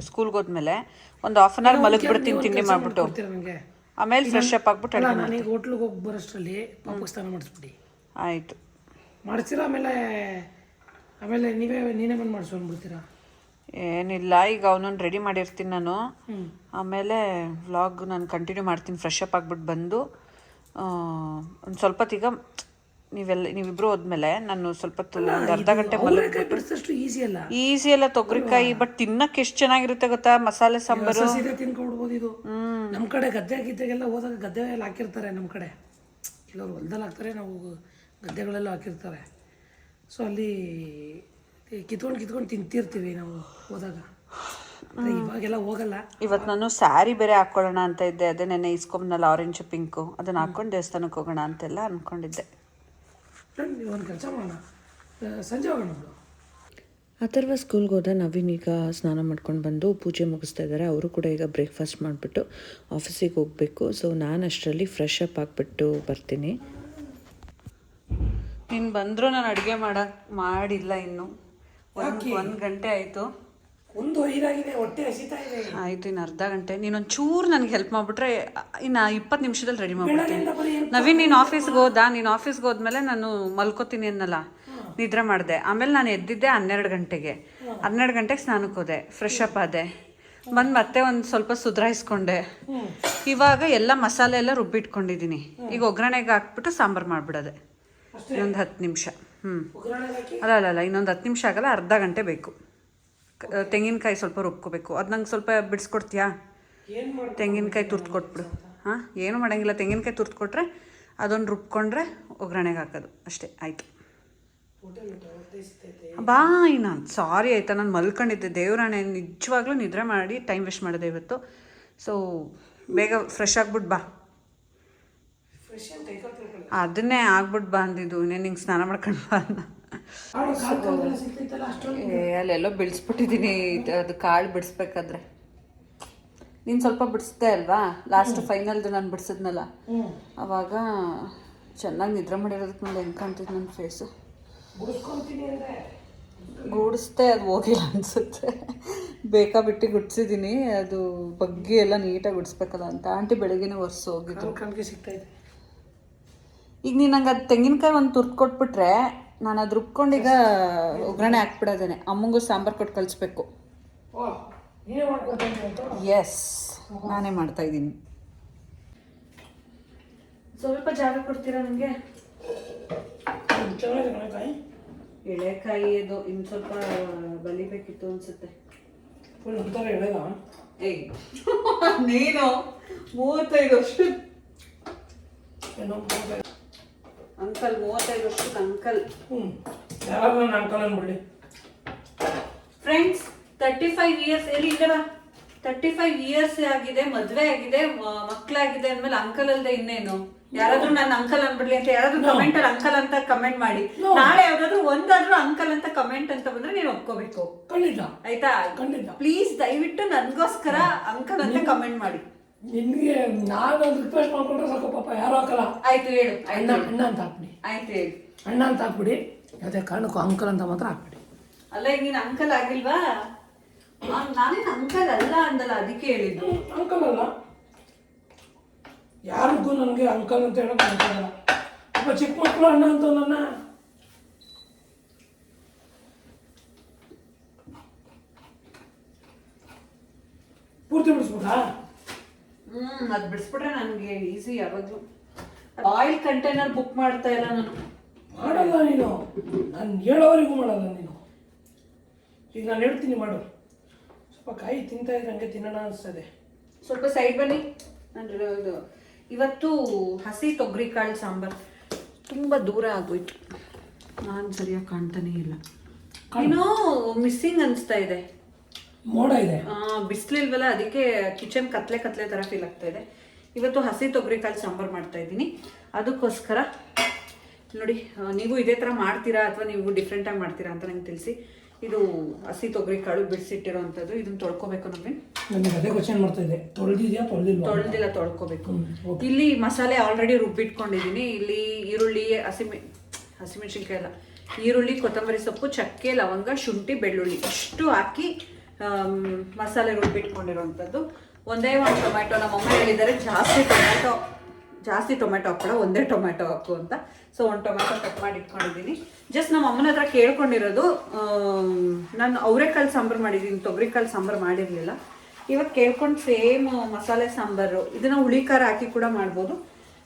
ಸ್ಕೂಲ್ಗೆ ಹೋದ್ಮೇಲೆ ಒಂದು ಹಾಫ್ ಅನ್ ಅವರ್ ಮಲಗ್ಬಿಡ್ತೀನಿ ತಿಂಡಿ ಮಾಡ್ಬಿಟ್ಟು. ಆಮೇಲೆ ಫ್ರೆಶ್ ಅಪ್ ಆಗ್ಬಿಟ್ಟು ಹೋಟ್ಲಿಗೆ ಹೋಗಿ ಬರೋಷ್ಟರಲ್ಲಿ ಸ್ನಾನ ಮಾಡಿಸ್ಬಿಡಿ. ಆಯಿತು. ಮಾಡಿಸ್ತೀರಾ ಆಮೇಲೆ ಆಮೇಲೆ ನೀವೇ ನೀನೇ ಬಂದು ಮಾಡಿಸ್ಕೊಂಡ್ಬಿಡ್ತೀರಾ ಏನಿಲ್ಲ ಈಗ ಅವನನ್ನು ರೆಡಿ ಮಾಡಿರ್ತೀನಿ ನಾನು. ಆಮೇಲೆ ವ್ಲಾಗ್ ನಾನು ಕಂಟಿನ್ಯೂ ಮಾಡ್ತೀನಿ ಫ್ರೆಶ್ ಅಪ್ ಆಗ್ಬಿಟ್ಟು ಬಂದು. ಒಂದು ಸ್ವಲ್ಪ ಈಗ ನೀವೆಲ್ಲ ನೀವಿಬ್ರು ಹೋದ್ಮೇಲೆ ನಾನು ಸ್ವಲ್ಪ ಒಂದು ಅರ್ಧ ಗಂಟೆ ಈಸಿ ಅಲ್ಲ. ತೊಗರಿಕಾಯಿ ಬಟ್ ತಿನ್ನಕ್ಕೆ ಎಷ್ಟು ಚೆನ್ನಾಗಿರುತ್ತೆ ಗೊತ್ತಾ? ಮಸಾಲೆ ಸಾಂಬಾರು. ತಿನ್ಕೊಡ್ಬೋದು ಇದು. ನಮ್ಮ ಕಡೆ ಗದ್ದೆ ಗಿದ್ದೆಗೆಲ್ಲ ಹೋದಾಗ ಗದ್ದೆ ಎಲ್ಲ ಹಾಕಿರ್ತಾರೆ ನಮ್ಮ ಕಡೆ. ಕೆಲವರು ಹೊಲ್ದಲ್ಲಿ ಹಾಕ್ತಾರೆ ನಾವು ಗದ್ದೆಗಳೆಲ್ಲ ಹಾಕಿರ್ತಾರೆ. ಸೊ ಅಲ್ಲಿ ಕಿತ್ಕೊಂಡು ಕಿತ್ಕೊಂಡು ತಿಂತಿರ್ತೀವಿ ನಾವು ಹೋದಾಗ. ಇವಾಗೆಲ್ಲ ಹೋಗಲ್ಲ. ಇವತ್ತು ನಾನು ಸ್ಯಾರಿ ಬೇರೆ ಹಾಕ್ಕೊಳ್ಳೋಣ ಅಂತ ಇದ್ದೆ. ಅದೇ ನೆನ್ನೆ ಇಸ್ಕೊಂಬನಲ್ಲ ಆರೆಂಜ್ ಪಿಂಕು ಅದನ್ನ ಹಾಕೊಂಡು ದೇವಸ್ಥಾನಕ್ಕೆ ಹೋಗೋಣ ಅಂತೆಲ್ಲ ನೀವು ಒಂದು ಕೆಲಸ ಮಾಡೋಣ. ಆ, ಸಂಜೆ ಹೋಗೋಣ ಅಥರ್ವ ಸ್ಕೂಲ್ಗೆ ಹೋದ ನವೀನ್ ಈಗ ಸ್ನಾನ ಮಾಡ್ಕೊಂಡು ಬಂದು ಪೂಜೆ ಮುಗಿಸ್ತಾ ಇದ್ದಾರೆ ಅವರು ಕೂಡ ಈಗ ಬ್ರೇಕ್ಫಾಸ್ಟ್ ಮಾಡಿಬಿಟ್ಟು ಆಫೀಸಿಗೆ ಹೋಗಬೇಕು. ಸೊ ನಾನು ಅಷ್ಟರಲ್ಲಿ ಫ್ರೆಶ್ ಅಪ್ ಹಾಕ್ಬಿಟ್ಟು ಬರ್ತೀನಿ. ನೀನು ಬಂದರೂ ನಾನು ಅಡುಗೆ ಮಾಡಕ್ಕೆ ಮಾಡಿಲ್ಲ ಇನ್ನು. ಒಂದು ಒಂದು ಗಂಟೆ ಆಯಿತು. ಒಂದು ಐದಾಗಿದೆ ಹೊಟ್ಟೆ ಹಸಿತಾ ಇದೆ. ಆಯಿತು ಇನ್ನು ಅರ್ಧ ಗಂಟೆ. ನೀನೊಂದು ಚೂರು ನನಗೆ ಹೆಲ್ಪ್ ಮಾಡಿಬಿಟ್ರೆ ಇನ್ನು ಇಪ್ಪತ್ತು ನಿಮಿಷದಲ್ಲಿ ರೆಡಿ ಮಾಡ್ಬಿಡ್ತೀನಿ. ನವೀನ್ ನೀನು ಆಫೀಸ್ಗೆ ಹೋದ ನೀನು ಆಫೀಸ್ಗೆ ಹೋದ್ಮೇಲೆ ನಾನು ಮಲ್ಕೋತೀನಿ ಅನ್ನಲ್ಲ. ನಿದ್ರೆ ಮಾಡಿದೆ. ಆಮೇಲೆ ನಾನು ಎದ್ದಿದ್ದೆ ಹನ್ನೆರಡು ಗಂಟೆಗೆ. ಹನ್ನೆರಡು ಗಂಟೆಗೆ ಸ್ನಾನಕ್ಕೆ ಹೋದೆ ಫ್ರೆಶ್ ಅಪ್ ಆದೆ. ಬಂದು ಮತ್ತೆ ಒಂದು ಸ್ವಲ್ಪ ಸುಧಾರಿಸ್ಕೊಂಡೆ. ಇವಾಗ ಎಲ್ಲ ಮಸಾಲೆ ಎಲ್ಲ ರುಬ್ಬಿಟ್ಕೊಂಡಿದ್ದೀನಿ. ಈಗ ಒಗ್ಗರಣೆಗೆ ಹಾಕ್ಬಿಟ್ಟು ಸಾಂಬಾರು ಮಾಡಿಬಿಡೋದೆ. ಇನ್ನೊಂದು ಹತ್ತು ನಿಮಿಷ. ಹ್ಞೂ ಅಲ್ಲ ಅಲ್ಲ ಅಲ್ಲ ಇನ್ನೊಂದು ಹತ್ತು ನಿಮಿಷ ಆಗಲ್ಲ ಅರ್ಧ ಗಂಟೆ ಬೇಕು. ತೆಂಗಿನಕಾಯಿ ಸ್ವಲ್ಪ ರುಬ್ಕೋಬೇಕು. ಅದು ನಂಗೆ ಸ್ವಲ್ಪ ಬಿಡಿಸ್ಕೊಡ್ತೀಯಾ? ತೆಂಗಿನಕಾಯಿ ತುರ್ದು ಕೊಟ್ಬಿಡು ಹಾಂ ಏನು ಮಾಡೋಂಗಿಲ್ಲ. ತೆಂಗಿನಕಾಯಿ ತುರ್ದು ಕೊಟ್ಟರೆ ಅದೊಂದು ರುಬ್ಕೊಂಡ್ರೆ ಒಗ್ಗರಣೆಗೆ ಹಾಕೋದು. ಅಷ್ಟೇ ಆಯಿತು. ಬಾಯ್ ನಾನು ಸಾರಿ ಆಯಿತಾ ನಾನು ಮಲ್ಕೊಂಡಿದ್ದೆ. ದೇವರಾಣೆ ನಿಜವಾಗ್ಲೂ ನಿದ್ರೆ ಮಾಡಿ ಟೈಮ್ ವೇಸ್ಟ್ ಮಾಡಿದೆ ಇವತ್ತು. ಸೊ ಬೇಗ ಫ್ರೆಶ್ ಆಗ್ಬಿಟ್ಟು ಬಾ ಫ್ರೆಶ್ ಅಂತ ಕೈ ಕಾಲು ತೊಳ್ಕೊಳ್ಳಿ. ಅದನ್ನೇ ಆಗ್ಬಿಟ್ಟು ಬಂದಿದ್ದು ಇನ್ನೇ ನಿಂಗೆ ಸ್ನಾನ ಮಾಡ್ಕೊಂಡು ಬಾ ಅಂದ. ಆವಾಗ ಕಾಲು ತೊಳ್ದೆಲ್ಲ ಸಿಗ್ತೈತಲ್ಲ ಅಷ್ಟೊಂದು. ಏ ಅಲ್ಲೆಲ್ಲೋ ಬಿಡಿಸ್ಬಿಟ್ಟಿದ್ದೀನಿ ಅದು ಕಾಳು ಬಿಡಿಸ್ಬೇಕಾದ್ರೆ. ನೀನು ಸ್ವಲ್ಪ ಬಿಡಿಸ್ದೆ ಅಲ್ವಾ? ಲಾಸ್ಟ್ ಫೈನಲ್ದು ನಾನು ಬಿಡಿಸಿದ್ನಲ್ಲ. ಅವಾಗ ಚೆನ್ನಾಗಿ ನಿದ್ರೆ ಮಾಡಿರೋದಕ್ಕೆ ಮುಂದೆ ಹೆಂಗೆ ಕಾಣ್ತಿದ್ದು ನನ್ನ ಫೇಸು ಗುಡಿಸ್ದೆ ಅದು ಹೋಗಿಲ್ಲ ಅನಿಸುತ್ತೆ. ಬೇಕಾ ಬಿಟ್ಟು ಗುಡ್ಸಿದ್ದೀನಿ ಅದು ಬಗ್ಗೆ ಎಲ್ಲ ನೀಟಾಗಿ ಗುಡಿಸ್ಬೇಕಲ್ಲ ಅಂತ. ಆಂಟಿ ಬೆಳಗ್ಗೆನೇ ಒರೆಸೋಗಿದ್ದು ಸಿಗ್ತಾಯಿದೆ ಕಾಲಿಗೆ ಸಿಗ್ತೈತೆ ಈಗ ನೀನು ನಂಗೆ ಅದು ತೆಂಗಿನಕಾಯಿ ಒಂದು ತುರ್ದು ಕೊಟ್ಬಿಟ್ರೆ ನಾನು ಅದು ರುಬ್ಕೊಂಡು ಈಗ ಒಗ್ಗರಣೆ ಹಾಕ್ಬಿಡೋದೇನೆ. ಅಮ್ಮಂಗೂ ಸಾಂಬಾರು ಕೊಟ್ಟು ಕಳಿಸ್ಬೇಕು ಓ ನೀನೇ ಮಾಡ್ಕೊಡ್ತೀನಿ ಅಂತ? ಎಸ್ ನಾನೇ ಮಾಡ್ತಾ ಇದ್ದೀನಿ. ಸ್ವಲ್ಪ ಜಾಗ ಕೊಡ್ತೀರಾ ನನಗೆ ಎಳೆಕಾಯಿ ಅದು ಇನ್ನು ಸ್ವಲ್ಪ ಬಲಿಬೇಕಿತ್ತು ಅನ್ಸುತ್ತೆ. ಏಯ್ ನೀನು ಮೂವತ್ತೈದು ವರ್ಷ ಏನೋ ಅಂಕಲ್ ಮೂವತ್ತೈದು ವರ್ಷದ ಅಂಕಲ್. ಹ್ಮ್. ಯಾರು ನನ್ನ ಅಂಕಲ್ ಅಂದ್ಬಿಡ್ಲಿ ಫ್ರೆಂಡ್ಸ್ ತರ್ಟಿ ಫೈವ್ ಇಯರ್ಸ್ ಎಲ್ಲಿ ಇಲ್ಲವ? ತರ್ಟಿ ಫೈವ್ ಇಯರ್ಸ್ ಆಗಿದೆ ಮದ್ವೆ ಆಗಿದೆ ಮಕ್ಕಳಾಗಿದೆ ಅಂದ್ಮೇಲೆ ಅಂಕಲ್ ಅಲ್ಲದೆ ಇನ್ನೇನು? ಯಾರಾದ್ರೂ ನನ್ನ ಅಂಕಲ್ ಅನ್ಬಿಡ್ಲಿ ಅಂತ ಯಾರಾದ್ರೂ ಕಮೆಂಟ್ ಅಲ್ಲಿ ಅಂಕಲ್ ಅಂತ ಕಮೆಂಟ್ ಮಾಡಿ. ನಾಳೆ ಯಾವ್ದಾದ್ರು ಒಂದಾದ್ರೂ ಅಂಕಲ್ ಅಂತ ಕಮೆಂಟ್ ಅಂತ ಬಂದ್ರೆ ನೀನು ಒಪ್ಕೋಬೇಕು. ಖಂಡಿತ. ಆಯ್ತಾ? ಪ್ಲೀಸ್ ದಯವಿಟ್ಟು ನನ್ಗೋಸ್ಕರ ಅಂಕಲ್ ಅಂತ ಕಮೆಂಟ್ ಮಾಡಿ. ನಿನಗೆ ನಾನು ಒಂದು ರಿಕ್ವೆಸ್ಟ್ ಮಾಡ್ಕೊಂಡ್ರೆ ಸಾಕು ಪಾಪ ಯಾರು ಹಾಕಲ್ಲ. ಆಯ್ತು ಹೇಳು ಅಣ್ಣ ಅಣ್ಣ ಅಂತ ಹಾಕ್ಬಿಡಿ. ಆಯ್ತು ಹೇಳು. ಅಣ್ಣ ಅಂತ ಹಾಕ್ಬಿಡಿ. ಯಾವುದೇ ಕಾರಣಕ್ಕೂ ಅಂಕಲ್ ಅಂತ ಮಾತ್ರ ಹಾಕ್ಬಿಡಿ. ಅಲ್ಲ ಈಗ ನೀನು ಅಂಕಲ್ ಆಗಿಲ್ವಾ? ನಾನೇನು ಅಂಕಲ್ ಅಲ್ಲ ಅಂದಲ್ಲ ಅದಕ್ಕೆ ಹೇಳಿದ್ದು. ಅಂಕಲ್ ಅಲ್ಲ. ಯಾರಿಗೂ ನನಗೆ ಅಂಕಲ್ ಅಂತ ಹೇಳೋಕೆ ಗೊತ್ತಾಗಲ್ಲ ಅಪ್ಪ ಚಿಕ್ಕ ಮಕ್ಕಳು ಅಣ್ಣ ಅಂತ ನನ್ನ ಪೂರ್ತಿ ಬಿಡಿಸ್ಬಿಟ್ರಾ ಹ್ಮ್ ಅದ್ ಬಿಡಿಸ್ಬಿಟ್ರೆ ನನಗೆ ಈಸಿ ಯಾವಾಗ್ಲೂ. ಆಯಿಲ್ ಕಂಟೈನರ್ ಬುಕ್ ಮಾಡ್ತಾ ಇಲ್ಲ ನಾನು. ಮಾಡಲ್ಲ ನೀನು. ನಾನು ಹೇಳೋವರೆಗೂ ಮಾಡಲ್ಲ ನೀನು. ಈಗ ನಾನು ಹೇಳ್ತೀನಿ ಮಾಡು. ಸ್ವಲ್ಪ ಕಾಯಿ ತಿಂತಾ ಇದ್ರೆ ಹಂಗೆ ತಿನ್ನೋಣ ಅನಿಸ್ತದೆ. ಸ್ವಲ್ಪ ಸೈಡ್ ಬನ್ನಿ. ನಾನು ಇದು ಇವತ್ತು ಹಸಿ ತೊಗರಿ ಕಾಳು ಸಾಂಬಾರ್. ತುಂಬ ದೂರ ಆಗೋಯ್ತು. ನಾನು ಸರಿಯಾಗಿ ಕಾಣ್ತಾನೇ ಇಲ್ಲ. ಏನೋ ಮಿಸ್ಸಿಂಗ್ ಅನಿಸ್ತಾ ಇದೆ. ಮೋಡ ಇದೆ. ಬಿಸಿಲಿಲ್ವಲ್ಲ ಅದಕ್ಕೆ ಕಿಚನ್ ಕತ್ಲೆ ಕತ್ಲೆ ತರ ಫೀಲ್ ಆಗ್ತಾ ಇದೆ. ಇವತ್ತು ಹಸಿ ತೊಗರಿ ಕಾಳು ಸಾಂಬಾರು ಮಾಡ್ತಾ ಇದ್ದೀನಿ. ಅದಕ್ಕೋಸ್ಕರ ನೋಡಿ ನೀವು ಇದೇ ತರ ಮಾಡ್ತೀರಾ ಅಥವಾ ನೀವು ಡಿಫ್ರೆಂಟಾಗಿ ಮಾಡ್ತೀರಾ ಅಂತ ನಂಗೆ ತಿಳಿಸಿ. ಇದು ಹಸಿ ತೊಗರಿ ಕಾಳು ಬಿಡಿಸಿಟ್ಟಿರೋವಂಥದ್ದು. ಇದನ್ನ ತೊಳ್ಕೊಬೇಕು ನಮಗೆ ನನಗೆ ಅದೇ ಕ್ವಶನ್ ಮಾಡ್ತಾ ಇದೆ. ತೊಳೆದಿದೆಯಾ ತೊಳೆದಿಲ್ಲ ತೊಳೆದಿಲ್ಲ ತೊಳ್ಕೊಬೇಕು. ಇಲ್ಲಿ ಮಸಾಲೆ ಆಲ್ರೆಡಿ ರುಬ್ಬಿಟ್ಕೊಂಡಿದ್ದೀನಿ. ಇಲ್ಲಿ ಈರುಳ್ಳಿ ಹಸಿಮೆ ಹಸಿಮೆಣಸಿನ್ಕಾಯಿ ಎಲ್ಲ ಈರುಳ್ಳಿ ಕೊತ್ತಂಬರಿ ಸೊಪ್ಪು ಚಕ್ಕೆ ಲವಂಗ ಶುಂಠಿ ಬೆಳ್ಳುಳ್ಳಿ. ಇಷ್ಟು ಹಾಕಿ ಮಸಾಲೆ ರುಬ್ಬಿಟ್ಕೊಂಡಿರೋವಂಥದ್ದು ಒಂದೇ ಒಂದು ಟೊಮ್ಯಾಟೊ ನಮ್ಮ ಅಮ್ಮ ಹೇಳಿದ್ದಾರೆ, ಜಾಸ್ತಿ ಟೊಮ್ಯಾಟೊ, ಜಾಸ್ತಿ ಟೊಮೆಟೊ ಹಾಕೋಣ ಒಂದೇ ಟೊಮೆಟೊ ಹಾಕು ಅಂತ. ಸೊ ಒಂದು ಟೊಮೆಟೊ ಕಟ್ ಮಾಡಿ ಇಟ್ಕೊಂಡಿದ್ದೀನಿ. ಜಸ್ಟ್ ನಮ್ಮ ಅಮ್ಮನ ಹತ್ರ ಕೇಳ್ಕೊಂಡಿರೋದು ನಾನು ಅವರೆಕಾಳು ಸಾಂಬಾರು ಮಾಡಿದ್ದೀನಿ, ತೊಗರಿಕಾಳು ಸಾಂಬಾರು ಮಾಡಿರಲಿಲ್ಲ. ಇವಾಗ ಕೇಳ್ಕೊಂಡು ಸೇಮ್ ಮಸಾಲೆ ಸಾಂಬಾರು. ಇದನ್ನು ಹುಳಿ, ಖಾರ ಹಾಕಿ ಕೂಡ ಮಾಡ್ಬೋದು.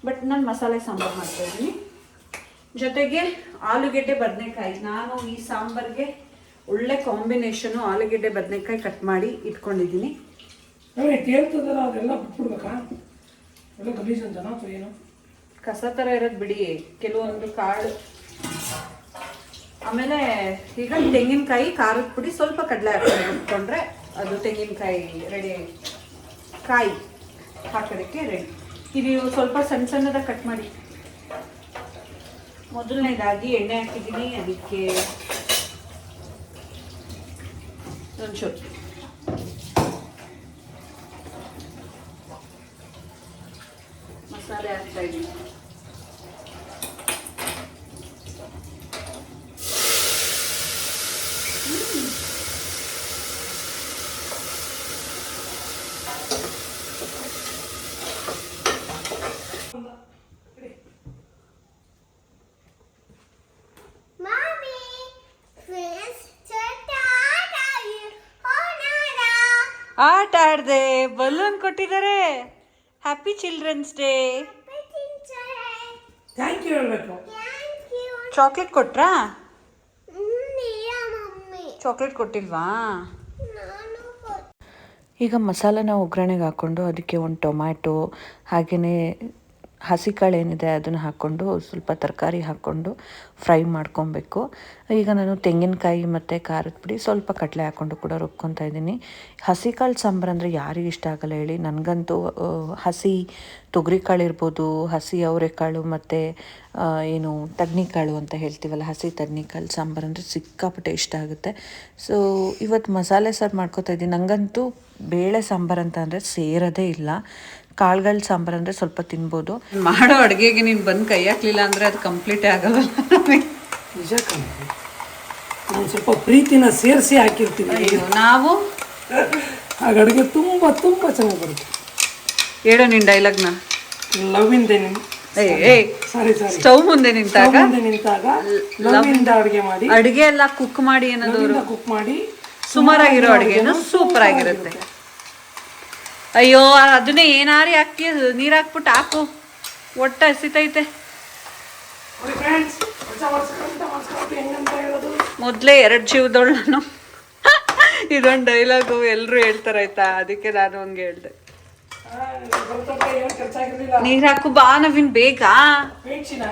ಬಟ್ ನಾನು ಮಸಾಲೆ ಸಾಂಬಾರು ಮಾಡ್ತಾ ಇದ್ದೀನಿ. ಜೊತೆಗೆ ಆಲೂಗೆಡ್ಡೆ ಬದನೆಕಾಯಿ. ನಾನು ಈ ಸಾಂಬಾರ್ಗೆ ಒಳ್ಳೆ ಕಾಂಬಿನೇಷನು ಆಲೂಗೆಡ್ಡೆ ಬದನೆಕಾಯಿ ಕಟ್ ಮಾಡಿ ಇಟ್ಕೊಂಡಿದ್ದೀನಿ. ಅದೆಲ್ಲ ಬಿಟ್ಬಿಡ್ಬೇಕಾ? ಎಲ್ಲ ಗಲೀಜ್ ಅಂತನಾ ಅಥವಾ ಏನು. ಕಸ ಥರ ಇರೋದು ಬಿಡಿ ಕೆಲವೊಂದು ಕಾಳು. ಆಮೇಲೆ ಈಗ ತೆಂಗಿನಕಾಯಿ ಖಾರದ ಪುಡಿ ಸ್ವಲ್ಪ ಕಡಲೆ ಹಾಕೊಂಡು ಇಟ್ಕೊಂಡ್ರೆ ಅದು ತೆಂಗಿನಕಾಯಿ ರೆಡಿ ಕಾಯಿ ಹಾಕೋದಕ್ಕೆ ರೆಡಿ ಇದು ಸ್ವಲ್ಪ ಸಣ್ಣ ಸಣ್ಣದಾಗಿ ಕಟ್ ಮಾಡಿ. ಮೊದಲನೇದಾಗಿ ಎಣ್ಣೆ ಹಾಕಿದ್ದೀನಿ ಅದಕ್ಕೆ ಒಂಚೂರು ಮಸಾಲೆ ಹಾಕ್ತಾ ಇದ್ದೀನಿ ಆಡ್ದೆ ಬಲೂನ್ ಕೊಟ್ಟಿದ್ದಾರೆ. Happy children's day thank you ಹೇಳ್ಬೇಕು. Thank you. ಚಾಕ್ಲೇಟ್ ಕೊಟ್ರಾ ಚಾಕ್ಲೇಟ್ ಕೊಟ್ಟಿಲ್ವಾ? ನಾನು ಈಗ ಮಸಾಲೆನ ಒಗ್ಗರಣೆಗೆ ಹಾಕ್ಕೊಂಡು ಅದಕ್ಕೆ ಒಂದು ಟೊಮ್ಯಾಟೊ ಹಾಗೆಯೇ ಹಸಿಕಾಳು ಏನಿದೆ ಅದನ್ನು ಹಾಕ್ಕೊಂಡು ಸ್ವಲ್ಪ ತರಕಾರಿ ಹಾಕ್ಕೊಂಡು ಫ್ರೈ ಮಾಡ್ಕೊಬೇಕು. ಈಗ ನಾನು ತೆಂಗಿನಕಾಯಿ ಮತ್ತು ಖಾರದ ಪುಡಿ ಸ್ವಲ್ಪ ಕಡಲೆ ಹಾಕ್ಕೊಂಡು ಕೂಡ ರುಬ್ಕೊತಾ ಇದ್ದೀನಿ. ಹಸಿಕಾಳು ಸಾಂಬಾರು ಅಂದರೆ ಯಾರಿಗೆ ಇಷ್ಟ ಆಗಲ್ಲ ಹೇಳಿ. ನನಗಂತೂ ಹಸಿ ತೊಗರಿಕಾಳು ಇರ್ಬೋದು, ಹಸಿ ಅವರೆಕಾಳು ಮತ್ತು ಏನು ತಡ್ನಿಕಾಳು ಅಂತ ಹೇಳ್ತೀವಲ್ಲ, ಹಸಿ ತಡ್ನಿಕಾಳು ಸಾಂಬಾರು ಅಂದರೆ ಸಿಕ್ಕಾಪಟ್ಟೆ ಇಷ್ಟ ಆಗುತ್ತೆ. ಸೊ ಇವತ್ತು ಮಸಾಲೆ ಸಾರು ಮಾಡ್ಕೊತಾ ಇದ್ದೀನಿ. ನನಗಂತೂ ಬೇಳೆ ಸಾಂಬಾರು ಅಂತ ಅಂದರೆ ಸೇರೋದೇ ಇಲ್ಲ. ಕಾಳುಗಳ ಸಾಂಬಾರು ಅಂದರೆ ಸ್ವಲ್ಪ ತಿನ್ಬೋದು. ಮಾಡೋ ಅಡುಗೆಗೆ ನೀನು ಬಂದು ಕೈ ಹಾಕ್ಲಿಲ್ಲ ಅಂದರೆ ಅದು ಕಂಪ್ಲೀಟೇ ಆಗಲ್ಲ ನಿಜ ನಾನು ಸ್ವಲ್ಪ ಪ್ರೀತಿನ ಸೇರಿಸಿ ಹಾಕಿರ್ತೀನಿ. ಅಯ್ಯೋ ನಾವು? ಆಗ ಅಡುಗೆ ತುಂಬ ತುಂಬ ಚೆನ್ನಾಗಿ ಬರುತ್ತೆ. ಹೇಳೋ ನಿನ್ನ ಡೈಲಾಗ್ನ ಲವ್ ಇಂದ ಸಾರಿ ಸಾರಿ ಸ್ಟವ್ ಮುಂದೆ ನಿಂತಾಗ? ಮುಂದೆ ನಿಂತಾಗ ಲವ್ ಇಂದ ಅಡುಗೆ ಮಾಡಿ. ಅಡುಗೆ ಎಲ್ಲ ಕುಕ್ ಮಾಡಿ ಅನ್ನೋದು ಕುಕ್ ಮಾಡಿ. ಸುಮಾರಾಗಿರೋ ಅಡುಗೆನೂ? ಸೂಪರ್ ಆಗಿರುತ್ತೆ ಅಯ್ಯೋ ಅದನ್ನೇ ಏನಾರಿ ಹಾಕಿ ನೀರು ಹಾಕ್ಬಿಟ್ಟು ಹಾಕು. ಒಟ್ಟು ಹಸಿತೈತೆ. ಮೊದಲೇ ಎರಡು ಜೀವದೊಳ ನಾನು ಇದೊಂದು ಡೈಲಾಗು ಎಲ್ಲರೂ ಹೇಳ್ತಾರೆ ಆಯ್ತಾ? ಅದಕ್ಕೆ ನಾನು ಹಂಗೆ ಹೇಳ್ದೆ. ನೀರು ಹಾಕು ಬಾ ನವೀನ್ ಬೇಗ. ಆ ವೇಚಿನ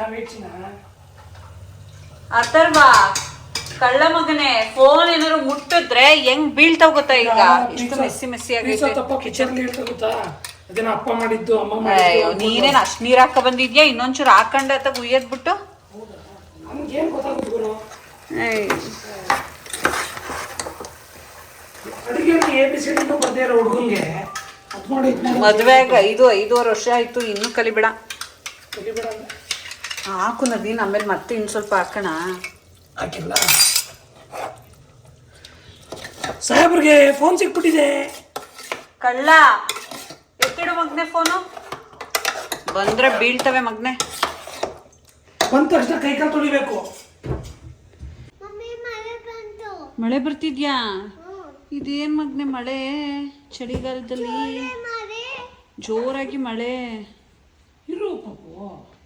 ಅಥರ್ವ. ಕಳ್ಳ ಮಗನೇ ಫೋನ್ ಏನಾದ್ರು ಮುಟ್ಟಿದ್ರೆ ಹೆಂಗ್ ಬೀಳ್ತಾವ್ ಗೊತ್ತಾ ಈಗ? ಇಷ್ಟು ಮೆಸ್ಸಿ ಮೆಸ್ಸಿ ಆಗೈತೆ. ತಪ್ಪ ಕಿಚನ್ ಹೇಳ್ತಾ ಗೊತ್ತಾ? ಅದನ್ನ ಅಪ್ಪ ಮಾಡಿದ್ದು ಅಮ್ಮ ಮಾಡಿದ್ದು ನೀನೇನ್ ಅಷ್ಟ್ ನೀರ್ ಹಾಕ ಬಂದಿದ್ಯಾ? ಇನ್ನೊಂಚೂರು ಹಾಕೊಂಡ ಅತ್ತ ಉಯ್ಯದ್ಬಿಟ್ಟು? ನಮ್ಗೇನು ಗೊತ್ತಾಗುತ್ತೆ ಗುರು. ಅಡುಗೆ ಎ ಬಿ ಸಿ ಡಿನೂ ಬರ್ದೇ ಇರೋ ಹುಡುಗಂಗೆ ಅದು ಮಾಡಿ ಇದು ಮಾಡಿ ಐದು ಐದೂವರೆ ವರ್ಷ ಆಯ್ತು ಇನ್ನೂ ಕಲಿಬೇಡ. ಹಾಕು ನದಿನ ಆಮೇಲೆ ಮತ್ತೆ ಇನ್ನು ಸ್ವಲ್ಪ ಹಾಕೋಣ. ಹಾಕಿಲ್ಲ. ಸಾಹೇಬ್ರಿಗೆ ಫೋನ್ ಸಿಕ್ಬಿಟ್ಟಿದೆ. ಕಳ್ಳ ಎತ್ತಿಡು ಮಗ್ನೆ ಫೋನು ಬಂದ್ರೆ ಬೀಳ್ತವೆ ಮಗ್ನೆ. ಬಂದ ತಕ್ಷಣ ಕೈಕಾಲು ತೊಳಿಬೇಕು. ಮಮ್ಮಿ ಮಳೆ ಬಂತು. ಮಳೆ ಬರ್ತಿದ್ಯಾ. ಇದೇನ್ ಮಗ್ನೆ ಮಳೆ? ಚಳಿಗಾಲದಲ್ಲಿ ಮಳೆ. ಜೋರಾಗಿ ಮಳೆ. ಇರು ಪಾಪು.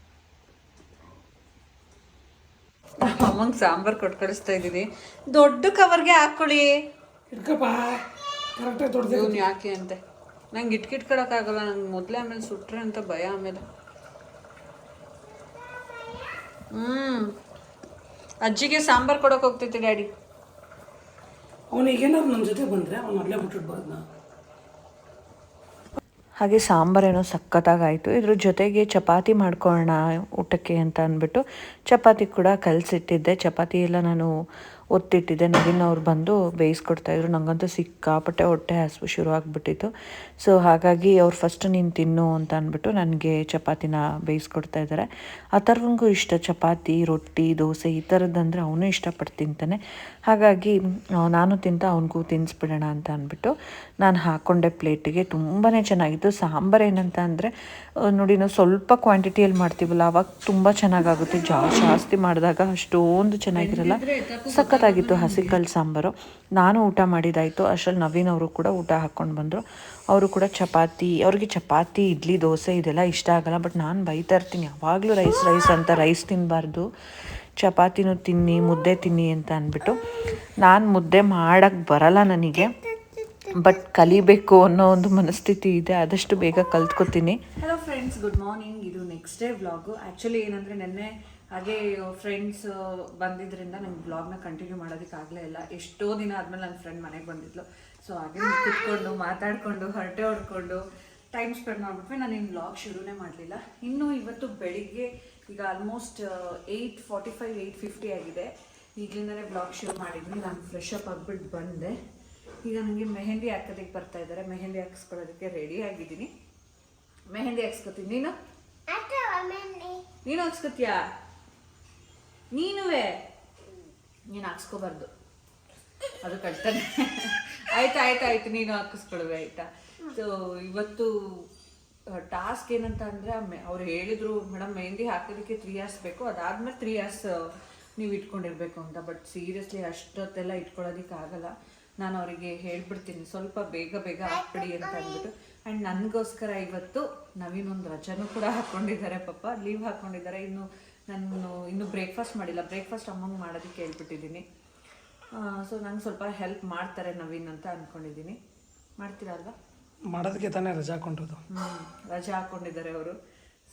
ಅಮ್ಮಂಗೆ ಸಾಂಬಾರು ಕೊಟ್ಟು ಕಳಿಸ್ತಾ ಇದ್ದೀನಿ. ದೊಡ್ಡ ಕವರ್ಗೆ ತೊಡ್ದೆ ಇವ್ನು ಯಾಕೆ ಅಂತೆ? ನಂಗೆ ಇಟ್ಕಿಟ್ಕೊಳಕ್ಕಾಗಲ್ಲ ನಂಗೆ ಮೊದಲೇ ಆಮೇಲೆ ಸುಟ್ರೆ ಅಂತ ಭಯ ಆಮೇಲೆ. ಹ್ಞೂ ಅಜ್ಜಿಗೆ ಸಾಂಬಾರು ಕೊಡೋಕೆ ಹೋಗ್ತೈತಿ ಡ್ಯಾಡಿ. ಅವನಿಗೇನಾದ್ರು ನಮ್ಮ ಜೊತೆ ಬಂದರೆ ಅವ್ನು ಅಲ್ಲೇ ಬಿಟ್ಬಿಟ್ಟು ಬರೋದ್ನ ಹಾಗೆ ಸಾಂಬಾರೇನೋ ಸಖತ್ತಾಗಾಯಿತು. ಇದ್ರ ಜೊತೆಗೆ ಚಪಾತಿ ಮಾಡ್ಕೊಳ್ಳೋಣ ಊಟಕ್ಕೆ ಅಂತ ಅಂದ್ಬಿಟ್ಟು ಚಪಾತಿ ಕೂಡ ಕಲಸಿಟ್ಟಿದ್ದೆ. ಚಪಾತಿ ಎಲ್ಲ ನಾನು ಒತ್ತಿಟ್ಟಿದ್ದೆ ನವೀನ್ ಅವ್ರು ಬಂದು ಬೇಯಿಸ್ಕೊಡ್ತಾಯಿದ್ರು ನನಗಂತೂ ಸಿಕ್ಕಾಪಟ್ಟೆ ಹೊಟ್ಟೆ ಹಸಿವು ಶುರು ಆಗಿಬಿಟ್ಟಿತ್ತು. ಸೊ ಹಾಗಾಗಿ ಅವ್ರು ಫಸ್ಟ್ ನೀನು ತಿನ್ನು ಅಂತ ಅಂದ್ಬಿಟ್ಟು ನನಗೆ ಚಪಾತಿನ ಬೇಯಿಸ್ಕೊಡ್ತಾ ಇದ್ದಾರೆ. ಆ ಥರವಂಗೂ ಇಷ್ಟ. ಚಪಾತಿ ರೊಟ್ಟಿ ದೋಸೆ ಈ ಥರದ್ದಂದರೆ ಅವನು ಇಷ್ಟಪಟ್ಟು ತಿಂತಾನೆ. ಹಾಗಾಗಿ ನಾನು ತಿಂತ ಅವನಿಗೂ ತಿನ್ನಿಸ್ಬಿಡೋಣ ಅಂತ ಅಂದ್ಬಿಟ್ಟು ನಾನು ಹಾಕ್ಕೊಂಡೆ ಪ್ಲೇಟಿಗೆ. ತುಂಬಾ ಚೆನ್ನಾಗಿತ್ತು. ಸಾಂಬಾರು ಏನಂತ ಅಂದರೆ ನೋಡಿ ನಾವು ಸ್ವಲ್ಪ ಕ್ವಾಂಟಿಟಿಯಲ್ಲಿ ಮಾಡ್ತೀವಲ್ಲ ಅವಾಗ ತುಂಬ ಚೆನ್ನಾಗಾಗುತ್ತೆ. ಜಾಸ್ತಿ ಜಾಸ್ತಿ ಮಾಡಿದಾಗ ಅಷ್ಟೊಂದು ಚೆನ್ನಾಗಿರಲ್ಲ. ಸಖತ್ತಾಗಿತ್ತು ಹಸಿಕಲ್ ಸಾಂಬಾರು. ನಾನು ಊಟ ಮಾಡಿದಾಯಿತು. ಅಷ್ಟರಲ್ಲಿ ನವೀನ್ ಅವರು ಕೂಡ ಊಟ ಹಾಕ್ಕೊಂಡು ಬಂದರು. ಅವರು ಕೂಡ ಚಪಾತಿ, ಅವ್ರಿಗೆ ಚಪಾತಿ, ಇಡ್ಲಿ, ದೋಸೆ ಇದೆಲ್ಲ ಇಷ್ಟ ಆಗಲ್ಲ. ಬಟ್ ನಾನು ಬೈತಾ ಇರ್ತೀನಿ. ಯಾವಾಗಲೂ ರೈಸ್ ರೈಸ್ ಅಂತ ರೈಸ್ ತಿನ್ನಬಾರ್ದು ಚಪಾತಿನೂ ತಿನ್ನಿ, ಮುದ್ದೆ ತಿನ್ನಿ ಅಂತ ಅಂದ್ಬಿಟ್ಟು ನಾನು ಮುದ್ದೆ ಮಾಡೋಕ್ಕೆ ಬರಲ್ಲ ನನಗೆ. ಬಟ್ ಕಲಿಬೇಕು ಅನ್ನೋ ಒಂದು ಮನಸ್ಥಿತಿ ಇದೆ. ಆದಷ್ಟು ಬೇಗ ಕಲ್ತ್ಕೋತೀನಿ. ಹಲೋ ಫ್ರೆಂಡ್ಸ್ ಗುಡ್ ಮಾರ್ನಿಂಗ್ ಇದು ನೆಕ್ಸ್ಟ್ ಡೇ ವ್ಲಾಗು ಆ್ಯಕ್ಚುಲಿ ಏನಂದರೆ ನೆನ್ನೆ ಹಾಗೆ ಫ್ರೆಂಡ್ಸ್ ಬಂದಿದ್ದರಿಂದ ನಂಗೆ ಬ್ಲಾಗ್ನ ಕಂಟಿನ್ಯೂ ಮಾಡೋದಕ್ಕಾಗಲೇ ಇಲ್ಲ. ಎಷ್ಟೋ ದಿನ ಆದಮೇಲೆ ನನ್ನ ಫ್ರೆಂಡ್ ಮನೆಗೆ ಬಂದಿದ್ಲು. ಸೊ ಹಾಗೆ ಕುತ್ಕೊಂಡು ಮಾತಾಡಿಕೊಂಡು ಹರಟೆ ಹೊಡ್ಕೊಂಡು ಟೈಮ್ ಸ್ಪೆಂಡ್ ಮಾಡಿಬಿಟ್ವಿ. ನಾನು ಇನ್ನು ಬ್ಲಾಗ್ ಶುರುನೇ ಮಾಡಲಿಲ್ಲ. ಇನ್ನು ಇವತ್ತು ಬೆಳಿಗ್ಗೆ ಈಗ almost eight forty five eight fifty ಆಗಿದೆ. ಈಗಲಿಂದನೇ ಬ್ಲಾಗ್ ಶುರು ಮಾಡಿದ್ವಿ. ನಾನು ಫ್ರೆಶ್ ಅಪ್ ಆಗಿಬಿಟ್ಟು ಬಂದೆ. ಈಗ ನನಗೆ ಮೆಹಂದಿ ಹಾಕೋದಕ್ಕೆ ಬರ್ತಾ ಇದ್ದಾರೆ ಮೆಹಂದಿ ಹಾಕಿಸ್ಕೊಳ್ಳೋದಕ್ಕೆ ರೆಡಿ ಆಗಿದ್ದೀನಿ. ಮೆಹಂದಿ ಹಾಕ್ಸ್ಕೊತೀನಿ. ನೀನು? ನೀನು ಹಾಕ್ಸ್ಕೊತೀಯಾ? ನೀನುವೇ. ನೀನು ಹಾಕ್ಸ್ಕೋಬಾರ್ದು. ಅದು ಕಳ್ತಾನೆ ಆಯ್ತು ಆಯ್ತು ಆಯ್ತು. ನೀನು ಹಾಕಿಸ್ಕೊಳ್ವೆ, ಆಯ್ತಾ? ಸೊ ಇವತ್ತು ಟಾಸ್ಕ್ ಏನಂತ ಅಂದರೆ ಅವ್ರು ಹೇಳಿದ್ರು ಮೇಡಮ್ ಮೆಹಂದಿ ಹಾಕೋದಕ್ಕೆ ತ್ರೀ ಅವರ್ಸ್ ಬೇಕು. ಅದಾದ್ಮೇಲೆ ತ್ರೀ ಅವರ್ಸ್ ನೀವು ಇಟ್ಕೊಂಡಿರ್ಬೇಕು ಅಂತ. ಬಟ್ ಸೀರಿಯಸ್ಲಿ ಅಷ್ಟೊತ್ತೆಲ್ಲ ಇಟ್ಕೊಳ್ಳೋದಕ್ಕೆ ಆಗಲ್ಲ. ನಾನು ಅವರಿಗೆ ಹೇಳ್ಬಿಡ್ತೀನಿ, ಸ್ವಲ್ಪ ಬೇಗ ಬೇಗ ಹಾಕ್ಬಿಡಿ ಅಂತ ಅಂದ್ಬಿಟ್ಟು. ಆ್ಯಂಡ್ ನನಗೋಸ್ಕರ ಇವತ್ತು ನವೀನ್ ಒಂದು ರಜಾನೂ ಕೂಡ ಹಾಕ್ಕೊಂಡಿದ್ದಾರೆ ಪಾಪ. ಲೀವ್ ಹಾಕ್ಕೊಂಡಿದ್ದಾರೆ ಇನ್ನು ನಾನು ಇನ್ನೂ ಬ್ರೇಕ್ಫಾಸ್ಟ್ ಮಾಡಿಲ್ಲ. ಬ್ರೇಕ್ಫಾಸ್ಟ್ ಅಮ್ಮಂಗೆ ಮಾಡೋದಕ್ಕೆ ಹೇಳ್ಬಿಟ್ಟಿದ್ದೀನಿ ಸೊ ನಂಗೆ ಸ್ವಲ್ಪ ಹೆಲ್ಪ್ ಮಾಡ್ತಾರೆ ನವೀನ್ ಅಂತ ಅಂದ್ಕೊಂಡಿದ್ದೀನಿ ಮಾಡ್ತೀರಲ್ವಾ ಮಾಡೋದಕ್ಕೆ ತಾನೇ ರಜಾ ಹಾಕೊಂಡಿರೋದು ಹ್ಞೂ ರಜಾ ಹಾಕ್ಕೊಂಡಿದ್ದಾರೆ ಅವರು.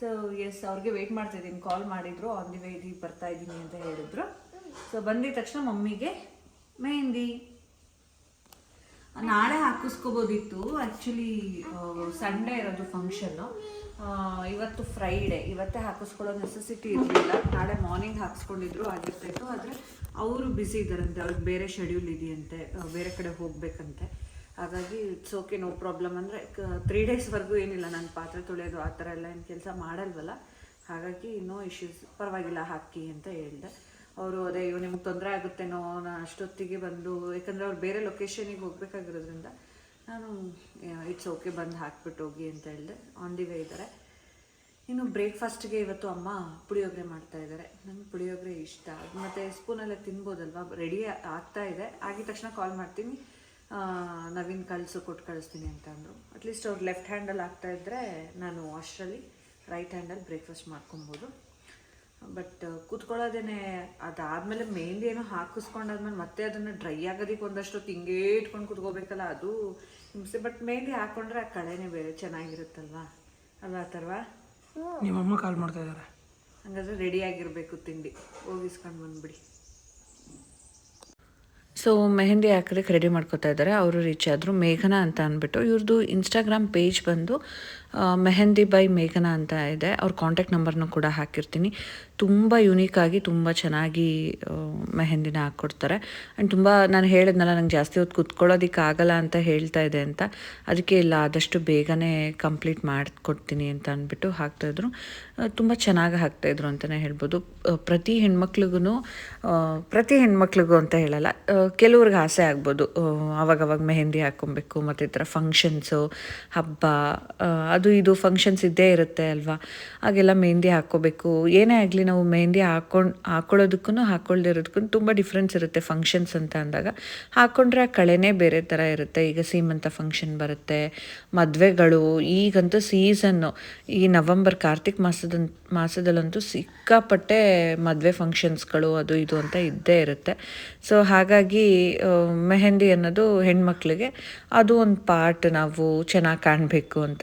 ಸೊ ಎಸ್ ಅವ್ರಿಗೆ ವೆಯ್ಟ್ ಮಾಡ್ತಿದ್ದೀನಿ. ಕಾಲ್ ಮಾಡಿದ್ರು ಆನ್ ದಿ ವೇ ಇದೀಗ ಬರ್ತಾ ಇದ್ದೀನಿ ಅಂತ ಹೇಳಿದ್ರು. ಸೊ ಬಂದಿದ ತಕ್ಷಣ ಮಮ್ಮಿಗೆ ಮೆಹಂದಿ. ನಾಳೆ ಹಾಕಿಸ್ಕೋಬೋದಿತ್ತು. ಆ್ಯಕ್ಚುಲಿ ಸಂಡೇ ಇರೋದು ಫಂಕ್ಷನ್ನು ಇವತ್ತು ಫ್ರೈಡೇ ಇವತ್ತೇ ಹಾಕಿಸ್ಕೊಳ್ಳೋ ನೆಸೆಸಿಟಿ ಇರಲಿಲ್ಲ. ನಾಳೆ ಮಾರ್ನಿಂಗ್ ಹಾಕಿಸ್ಕೊಂಡಿದ್ರು ಆಗಿರ್ತಾಯಿತ್ತು ಆದರೆ ಅವರು ಬ್ಯುಸಿ ಇದ್ದಾರಂತೆ. ಅವ್ರಿಗೆ ಬೇರೆ ಶೆಡ್ಯೂಲ್ ಇದೆಯಂತೆ. ಬೇರೆ ಕಡೆ ಹೋಗಬೇಕಂತೆ. ಹಾಗಾಗಿ ಇಟ್ಸ್ ಓಕೆ ನೋ ಪ್ರಾಬ್ಲಮ್ ಅಂದರೆ ತ್ರೀ ಡೇಸ್ವರೆಗೂ ಏನಿಲ್ಲ. ನಾನು ಪಾತ್ರೆ ತೊಳೆಯೋದು, ಆ ಥರ ಎಲ್ಲ ಏನು ಕೆಲಸ ಮಾಡಲ್ವಲ್ಲ? ಹಾಗಾಗಿ ನೋ ಇಶ್ಯೂಸ್ ಪರವಾಗಿಲ್ಲ, ಹಾಕಿ ಅಂತ ಹೇಳಿದೆ. ಅವರು, ಅದೇ ಇವ್ ನಿಮ್ಗೆ ತೊಂದರೆ ಆಗುತ್ತೇನೋ ನಾನು ಅಷ್ಟೊತ್ತಿಗೆ ಬಂದು, ಯಾಕಂದರೆ ಅವ್ರು ಬೇರೆ ಲೊಕೇಶನಿಗೆ ಹೋಗ್ಬೇಕಾಗಿರೋದ್ರಿಂದ ನಾನು ಇಟ್ಸ್ ಓಕೆ ಬಂದು ಹಾಕ್ಬಿಟ್ಟು ಹೋಗಿ, ಅಂತ ಹೇಳಿದೆ. ಆನ್ ದಿ ವೇ ಇದ್ದಾರೆ ಇನ್ನು ಬ್ರೇಕ್ಫಾಸ್ಟ್ಗೆ ಇವತ್ತು ಅಮ್ಮ ಪುಳಿಯೋಗರೆ ಮಾಡ್ತಾ ಇದ್ದಾರೆ ನಂಗೆ ಪುಳಿಯೋಗರೆ ಇಷ್ಟ. ಮತ್ತು ಸ್ಪೂನಲ್ಲೇ ತಿನ್ಬೋದಲ್ವಾ? ರೆಡಿ ಆಗ್ತಾ ಇದೆ. ಆಗಿದ ತಕ್ಷಣ ಕಾಲ್ ಮಾಡ್ತೀನಿ. ನವೀನ್ ಕಳಿಸು ಕೊಟ್ಟು ಕಳಿಸ್ತೀನಿ ಅಂತ ಅಂದರು. ಅಟ್ಲೀಸ್ಟ್ ಅವ್ರು ಲೆಫ್ಟ್ ಹ್ಯಾಂಡಲ್ಲಿ ಆಗ್ತಾ ಇದ್ದರೆ ನಾನು ಅಷ್ಟರಲ್ಲಿ ರೈಟ್ ಹ್ಯಾಂಡಲ್ಲಿ ಬ್ರೇಕ್ಫಾಸ್ಟ್ ಮಾಡ್ಕೊಬೋದು. ಬಟ್ ಕೂತ್ಕೊಳ್ಳೋದೇನೆ ಅದಾದಮೇಲೆ ಮೆಹಂದಿ ಏನೋ ಹಾಕಿಸ್ಕೊಂಡಾದ್ಮೇಲೆ ಮತ್ತೆ ಅದನ್ನು ಡ್ರೈ ಆಗೋದಕ್ಕೆ ಒಂದಷ್ಟು ತಿಂಗೇ ಇಟ್ಕೊಂಡು ಕೂತ್ಕೋಬೇಕಲ್ಲ ಅದು ಹಿಂಸೆ. ಬಟ್ ಮೆಹಂದಿ ಹಾಕೊಂಡ್ರೆ ಆ ಕಳೆನೇ ಬೇರೆ ಚೆನ್ನಾಗಿರುತ್ತಲ್ವಾ? ಅಲ್ವಾ ನಿಮ್ಮ ನಿಮ್ಮಮ್ಮ ಕಾಲ್ ಮಾಡ್ತಾ ಇದ್ದಾರೆ ಹಂಗಾದ್ರೆ ರೆಡಿ ಆಗಿರಬೇಕು ತಿಂಡಿ. ಹೋಗಿಸ್ಕೊಂಡು ಬಂದ್ಬಿಡಿ. ಸೊ ಮೆಹಂದಿ ಹಾಕೋದಕ್ಕೆ ರೆಡಿ ಮಾಡ್ಕೋತಾ ಇದ್ದಾರೆ ಅವರು ರೀಚ್ ಆದರು ಮೇಘನಾ ಅಂತ ಅಂದ್ಬಿಟ್ಟು. ಇವ್ರದ್ದು ಇನ್ಸ್ಟಾಗ್ರಾಮ್ ಪೇಜ್ ಬಂದು ಆ, ಮೆಹಂದಿ ಬೈ ಮೇಘನಾ ಅಂತ ಇದೆ. ಅವ್ರ ಕಾಂಟ್ಯಾಕ್ಟ್ ನಂಬರ್ನ ಕೂಡ ಹಾಕಿರ್ತೀನಿ. ತುಂಬ ಯುನೀಕಾಗಿ ತುಂಬ ಚೆನ್ನಾಗಿ ಮೆಹಂದಿನ ಹಾಕ್ಕೊಡ್ತಾರೆ ಆ್ಯಂಡ್ ತುಂಬ ನಾನು ಹೇಳಿದ್ನಲ್ಲ, ನಂಗೆ ಜಾಸ್ತಿ ಹೊತ್ತು ಕುತ್ಕೊಳ್ಳೋದಕ್ಕೆ ಆಗಲ್ಲ ಅಂತ ಹೇಳ್ತಾ ಇದೆ ಅಂತ. ಅದಕ್ಕೆ ಇಲ್ಲ, ಆದಷ್ಟು ಬೇಗನೆ ಕಂಪ್ಲೀಟ್ ಮಾಡಿಕೊಡ್ತೀನಿ ಅಂತ ಅಂದ್ಬಿಟ್ಟು ಹಾಕ್ತಾಯಿದ್ರು ತುಂಬ ಚೆನ್ನಾಗಿ ಹಾಕ್ತಾಯಿದ್ರು ಅಂತಲೇ ಹೇಳ್ಬೋದು. ಪ್ರತಿ ಹೆಣ್ಮಕ್ಳಿಗೂ ಪ್ರತಿ ಹೆಣ್ಮಕ್ಳಿಗೂ ಅಂತ ಹೇಳಲ್ಲ ಕೆಲವ್ರಿಗೆ ಆಸೆ ಆಗ್ಬೋದು. ಅವಾಗವಾಗ ಮೆಹಂದಿ ಹಾಕ್ಕೊಬೇಕು ಮತ್ತು ಈ ಥರ ಫಂಕ್ಷನ್ಸು ಹಬ್ಬ ಅದು ಇದು ಫಂಕ್ಷನ್ಸ್ ಇದ್ದೇ ಇರುತ್ತೆ ಅಲ್ವಾ? ಹಾಗೆಲ್ಲ ಮೆಹಂದಿ ಹಾಕ್ಕೋಬೇಕು. ಏನೇ ಆಗಲಿ ನಾವು ಮೆಹಂದಿ ಹಾಕ್ಕೊಂಡು ಹಾಕ್ಕೊಳ್ಳೋದಕ್ಕೂ ಹಾಕ್ಕೊಳ್ದೇ ಇರೋದಕ್ಕೂ ತುಂಬ ಡಿಫ್ರೆನ್ಸ್ ಇರುತ್ತೆ ಫಂಕ್ಷನ್ಸ್ ಅಂತ ಅಂದಾಗ. ಹಾಕ್ಕೊಂಡ್ರೆ ಆ ಕಳೆನೇ ಬೇರೆ ಥರ ಇರುತ್ತೆ. ಈಗ ಸೀಮಂತ ಫಂಕ್ಷನ್ ಬರುತ್ತೆ, ಮದುವೆಗಳು, ಈಗಂತೂ ಸೀಸನ್ನು ಈ ನವಂಬರ್ ಕಾರ್ತಿಕ್ ಮಾಸದ ಮಾಸದಲ್ಲಂತೂ ಸಿಕ್ಕಾಪಟ್ಟೆ ಮದುವೆ ಫಂಕ್ಷನ್ಸ್ಗಳು ಅದು ಇದು ಅಂತ ಇದ್ದೇ ಇರುತ್ತೆ. ಸೊ ಹಾಗಾಗಿ ಮೆಹಂದಿ ಅನ್ನೋದು ಹೆಣ್ಮಕ್ಳಿಗೆ ಅದು ಒಂದು ಪಾರ್ಟ್ ನಾವು ಚೆನ್ನಾಗಿ ಕಾಣಬೇಕು ಅಂತ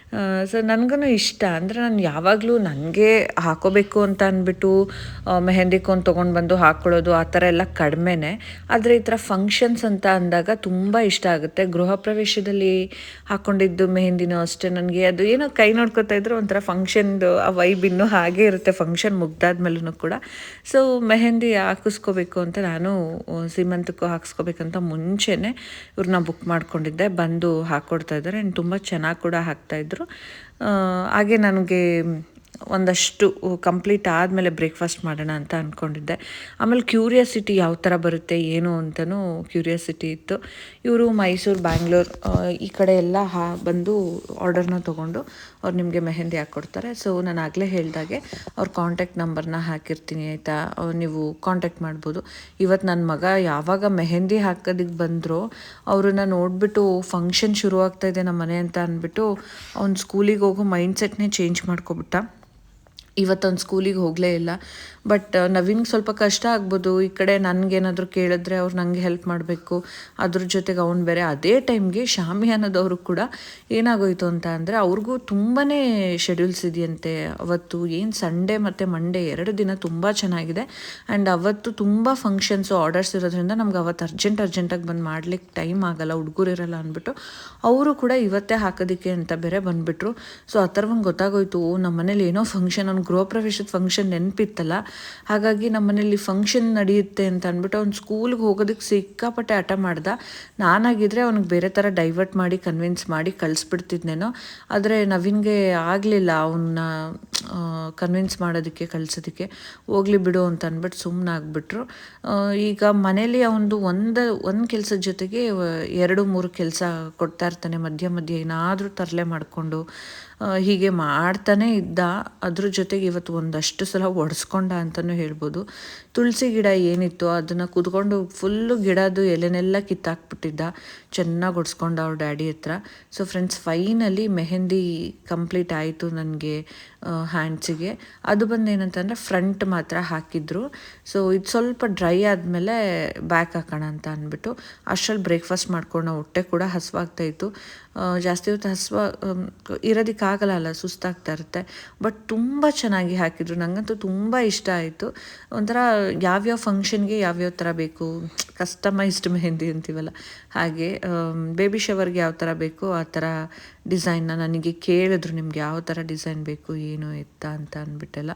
ಸೊ ನನಗೂ ಇಷ್ಟ. ಅಂದರೆ ನಾನು ಯಾವಾಗಲೂ ನನಗೆ ಹಾಕೋಬೇಕು ಅಂತ ಅಂದ್ಬಿಟ್ಟು ಆ, ಮೆಹಂದಿ ಕೋನ್ ತೊಗೊಂಡು ಬಂದು ಹಾಕ್ಕೊಳ್ಳೋದು ಆ ಥರ ಎಲ್ಲ ಕಡಿಮೆನೆ. ಆದರೆ ಈ ಥರ ಫಂಕ್ಷನ್ಸ್ ಅಂತ ಅಂದಾಗ ತುಂಬ ಇಷ್ಟ ಆಗುತ್ತೆ. ಗೃಹ ಪ್ರವೇಶದಲ್ಲಿ ಹಾಕ್ಕೊಂಡಿದ್ದು ಮೆಹಂದಿನೂ ಅಷ್ಟೇ ನನಗೆ. ಅದು ಏನೋ ಕೈ ನೋಡ್ಕೊತಾ ಇದ್ರೆ ಒಂಥರ ಫಂಕ್ಷನ್ದು ಆ ವೈಬ್ ಇನ್ನೂ ಹಾಗೆ ಇರುತ್ತೆ. ಫಂಕ್ಷನ್ ಮುಗ್ದಾದ್ಮೇಲೂ ಕೂಡ. ಸೊ ಮೆಹಂದಿ ಹಾಕಿಸ್ಕೋಬೇಕು ಅಂತ ನಾನು ಸೀಮಂತಕ್ಕೂ ಹಾಕಿಸ್ಕೋಬೇಕಂತ ಮುಂಚೆನೇ ಇವ್ರನ್ನ ಬುಕ್ ಮಾಡ್ಕೊಂಡಿದ್ದೆ. ಬಂದು ಹಾಕ್ಕೊಡ್ತಾ ಇದ್ದಾರೆ. ತುಂಬ ಚೆನ್ನಾಗಿ ಕೂಡ ಹಾಕ್ತಾಯಿದ್ರು ಹಾಗೆ ನನಗೆ ಒಂದಷ್ಟು ಕಂಪ್ಲೀಟ್ ಆದಮೇಲೆ ಬ್ರೇಕ್ಫಾಸ್ಟ್ ಮಾಡೋಣ ಅಂತ ಅಂದ್ಕೊಂಡಿದ್ದೆ ಆಮೇಲೆ ಕ್ಯೂರಿಯಾಸಿಟಿ ಯಾವ ಥರ ಬರುತ್ತೆ, ಏನು ಅಂತಲೂ ಕ್ಯೂರಿಯಾಸಿಟಿ ಇತ್ತು. ಇವರು ಮೈಸೂರು, ಬ್ಯಾಂಗ್ಳೂರು ಈ ಕಡೆ ಎಲ್ಲ ಹಾ, ಬಂದು ಆರ್ಡರ್ನ ತೊಗೊಂಡು ಅವ್ರು ನಿಮಗೆ ಮೆಹಂದಿ ಹಾಕ್ಕೊಡ್ತಾರೆ ಸೊ ನಾನು ಆಗಲೇ ಹೇಳಿದಾಗೆ ಅವ್ರ ಕಾಂಟ್ಯಾಕ್ಟ್ ನಂಬರ್ನ ಹಾಕಿರ್ತೀನಿ, ಆಯಿತಾ? ನೀವು ಕಾಂಟ್ಯಾಕ್ಟ್ ಮಾಡ್ಬೋದು. ಇವತ್ತು ನನ್ನ ಮಗ ಯಾವಾಗ ಮೆಹಂದಿ ಹಾಕೋದಕ್ಕೆ ಬಂದರೋ, ಅವ್ರನ್ನ ನೋಡಿಬಿಟ್ಟು ಫಂಕ್ಷನ್ ಶುರು ಆಗ್ತಾ ಇದೆ ನಮ್ಮ ಮನೆ ಅಂತ ಅಂದ್ಬಿಟ್ಟು ಅವ್ನು ಸ್ಕೂಲಿಗೆ ಹೋಗೋ ಮೈಂಡ್ಸೆಟ್ನೇ ಚೇಂಜ್ ಮಾಡ್ಕೊಬಿಟ್ಟ. ಇವತ್ತೊಂದು ಸ್ಕೂಲಿಗೆ ಹೋಗಲೇ ಇಲ್ಲ. ಬಟ್ ನವೀನ್ಗೆ ಸ್ವಲ್ಪ ಕಷ್ಟ ಆಗ್ಬೋದು. ಈ ಕಡೆ ನನಗೇನಾದರೂ ಕೇಳಿದ್ರೆ ಅವ್ರು ನನಗೆ ಹೆಲ್ಪ್ ಮಾಡಬೇಕು. ಅದ್ರ ಜೊತೆಗೆ ಅವ್ನು ಬೇರೆ ಅದೇ ಟೈಮ್ಗೆ ಶಾಮಿ ಅನ್ನೋದವರು ಕೂಡ ಏನಾಗೋಯ್ತು ಅಂತ ಅಂದರೆ ಅವ್ರಿಗೂ ತುಂಬಾ ಶೆಡ್ಯೂಲ್ಸ್ ಇದೆಯಂತೆ. ಅವತ್ತು ಏನು ಸಂಡೇ ಮತ್ತು ಮಂಡೇ ಎರಡು ದಿನ ತುಂಬ ಚೆನ್ನಾಗಿದೆ. ಆ್ಯಂಡ್ ಅವತ್ತು ತುಂಬ ಫಂಕ್ಷನ್ಸು ಆರ್ಡರ್ಸ್ ಇರೋದ್ರಿಂದ ನಮ್ಗೆ ಅವತ್ತು ಅರ್ಜೆಂಟ್ ಅರ್ಜೆಂಟಾಗಿ ಬಂದು ಮಾಡ್ಲಿಕ್ಕೆ ಟೈಮ್ ಆಗಲ್ಲ. ಹುಡುಗರು ಇರಲ್ಲ ಅಂದ್ಬಿಟ್ಟು ಅವರು ಕೂಡ ಇವತ್ತೇ ಹಾಕೋದಕ್ಕೆ ಅಂತ ಬೇರೆ ಬಂದುಬಿಟ್ರು. ಸೊ ಆ ಥರ ಗೊತ್ತಾಗೋಯ್ತು. ನಮ್ಮ ಮನೇಲಿ ಏನೋ ಫಂಕ್ಷನ್ ಗೃಹ ಪ್ರವೇಶದ ಫಂಕ್ಷನ್ ನೆನಪಿತ್ತಲ್ಲ? ಹಾಗಾಗಿ ನಮ್ಮ ಮನೇಲಿ ಫಂಕ್ಷನ್ ನಡೆಯುತ್ತೆ ಅಂತ ಅಂದ್ಬಿಟ್ಟು ಅವ್ನು ಸ್ಕೂಲ್ಗೆ ಹೋಗೋದಕ್ಕೆ ಸಿಕ್ಕಾಪಟ್ಟೆ ಹಠ ಮಾಡ್ದ. ನಾನಾಗಿದ್ದರೆ ಅವ್ನಿಗೆ ಬೇರೆ ಥರ ಡೈವರ್ಟ್ ಮಾಡಿ ಕನ್ವಿನ್ಸ್ ಮಾಡಿ ಕಳಿಸ್ಬಿಡ್ತಿದ್ನೇನೋ. ಆದರೆ ನವೀನ್ಗೆ ಆಗಲಿಲ್ಲ ಅವನ್ನ ಕನ್ವಿನ್ಸ್ ಮಾಡೋದಕ್ಕೆ, ಕಳಿಸೋದಕ್ಕೆ. ಹೋಗ್ಲಿ ಬಿಡು ಅಂತ ಅಂದ್ಬಿಟ್ಟು ಸುಮ್ಮನೆ ಆಗಿಬಿಟ್ರು ಈಗ ಮನೇಲಿ ಅವನದು ಒಂದು ಒಂದು ಕೆಲಸದ ಜೊತೆಗೆ, ಎರಡು, ಮೂರು ಕೆಲಸ ಕೊಡ್ತಾ ಇರ್ತಾನೆ, ಮಧ್ಯ ಮಧ್ಯೆ ಏನಾದರೂ ತರಲೆ ಮಾಡಿಕೊಂಡು. ಹೀಗೆ ಮಾಡ್ತಾನೆ ಇದ್ದ. ಅದ್ರ ಜೊತೆಗೆ ಇವತ್ತು ಒಂದಷ್ಟು ಸಲ ಒಡಿಸ್ಕೊಂಡ ಅಂತಲೂ ಹೇಳ್ಬೋದು. ತುಳಸಿ ಗಿಡ ಏನಿತ್ತು, ಅದನ್ನು ಕುದ್ಕೊಂಡು ಫುಲ್ಲು ಗಿಡದು ಎಲೆನೆಲ್ಲ ಕಿತ್ತಾಕ್ಬಿಟ್ಟಿದ್ದ. ಚೆನ್ನಾಗಿ ಒಡಿಸ್ಕೊಂಡ ಅವ್ರ ಡ್ಯಾಡಿ ಹತ್ರ. So friends finally mehndi complete ಆಯಿತು ನನಗೆ ಹ್ಯಾಂಡ್ಸಿಗೆ ಅದು ಬಂದು ಏನಂತಂದರೆ ಫ್ರಂಟ್ ಮಾತ್ರ ಹಾಕಿದ್ರು. ಸೊ ಇದು ಸ್ವಲ್ಪ ಡ್ರೈ ಆದಮೇಲೆ ಬ್ಯಾಕ್ ಹಾಕೋಣ ಅಂತ ಅಂದ್ಬಿಟ್ಟು ಅಷ್ಟರಲ್ಲಿ ಬ್ರೇಕ್ಫಾಸ್ಟ್ ಮಾಡ್ಕೊಂಡು ಹೊಟ್ಟೆ ಕೂಡ ಹಸುವಾಗ್ತಾ ಇತ್ತು. ಜಾಸ್ತಿ ಹೊತ್ತು ಹಸುವ ಇರೋದಕ್ಕಾಗಲ್ಲ ಅಲ್ಲ ಸುಸ್ತಾಗ್ತಾ ಇರುತ್ತೆ. ಬಟ್ ತುಂಬ ಚೆನ್ನಾಗಿ ಹಾಕಿದ್ರು. ನನಗಂತೂ ತುಂಬ ಇಷ್ಟ ಆಯಿತು. ಒಂಥರ ಯಾವ್ಯಾವ ಫಂಕ್ಷನ್ಗೆ ಯಾವ್ಯಾವ ಥರ ಬೇಕು? ಕಸ್ಟಮೈಸ್ಡ್ ಮೆಹಂದಿ ಅಂತೀವಲ್ಲ. ಹಾಗೆ ಬೇಬಿ ಶವರ್ಗೆ ಯಾವ ಥರ ಬೇಕು? ಆ ಥರ ಡಿಸೈನ್ನ ನನಗೆ ಕೇಳಿದ್ರು, ನಿಮ್ಗೆ ಯಾವ ಥರ ಡಿಸೈನ್ ಬೇಕು, ಏನು ಎತ್ತ ಅಂತ ಅಂದ್ಬಿಟ್ಟೆಲ್ಲ.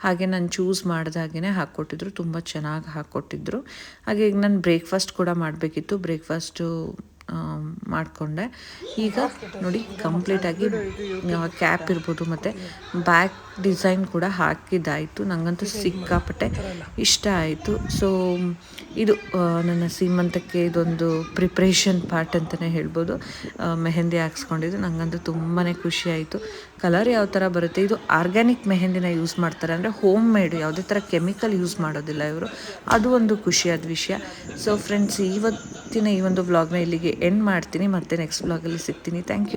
ಹಾಗೆ ನಾನು ಚೂಸ್ ಮಾಡಿದಾಗೆ ಹಾಕ್ಕೊಟ್ಟಿದ್ರು, ತುಂಬ ಚೆನ್ನಾಗಿ ಹಾಕ್ಕೊಟ್ಟಿದ್ರು. ಹಾಗೆ ಈಗ ನಾನು ಬ್ರೇಕ್ಫಾಸ್ಟ್ ಕೂಡ ಮಾಡಬೇಕಿತ್ತು. ಬ್ರೇಕ್ಫಾಸ್ಟು ಮಾಡಿಕೊಂಡೆ. ಈಗ ನೋಡಿ ಕಂಪ್ಲೀಟಾಗಿ ಕ್ಯಾಪ್ ಇರ್ಬೋದು ಮತ್ತು ಬ್ಯಾಕ್ ಡಿಸೈನ್ ಕೂಡ ಹಾಕಿದ್ದಾಯಿತು. ನನಗಂತೂ ಸಿಕ್ಕಾಪಟ್ಟೆ ಇಷ್ಟ ಆಯಿತು. ಸೊ ಇದು ನನ್ನ ಸೀಮಂತಕ್ಕೆ ಇದೊಂದು ಪ್ರಿಪ್ರೇಷನ್ ಪಾರ್ಟ್ ಅಂತಲೇ ಹೇಳ್ಬೋದು. ಮೆಹಂದಿ ಹಾಕ್ಸ್ಕೊಂಡಿದ್ದು. ನನಗಂತೂ ತುಂಬಾ ಖುಷಿಯಾಯಿತು ಕಲರ್ ಯಾವ ಥರ ಬರುತ್ತೆ? ಇದು ಆರ್ಗ್ಯಾನಿಕ್ ಮೆಹಂದಿನ ಯೂಸ್ ಮಾಡ್ತಾರೆ ಅಂದರೆ ಹೋಮ್ ಮೇಡ್ ಯಾವುದೇ ಥರ ಕೆಮಿಕಲ್ ಯೂಸ್ ಮಾಡೋದಿಲ್ಲ ಇವರು. ಅದು ಒಂದು ಖುಷಿಯಾದ ವಿಷಯ. ಸೊ ಫ್ರೆಂಡ್ಸ್ ಇವತ್ತಿನ ಈ ಒಂದು ವ್ಲಾಗ್ನ ಇಲ್ಲಿಗೆ ಎಂಡ್ ಮಾಡ್ತೀನಿ. ಮತ್ತೆ ನೆಕ್ಸ್ಟ್ ವ್ಲಾಗಲ್ಲಿ ಸಿಗ್ತೀನಿ. Thank you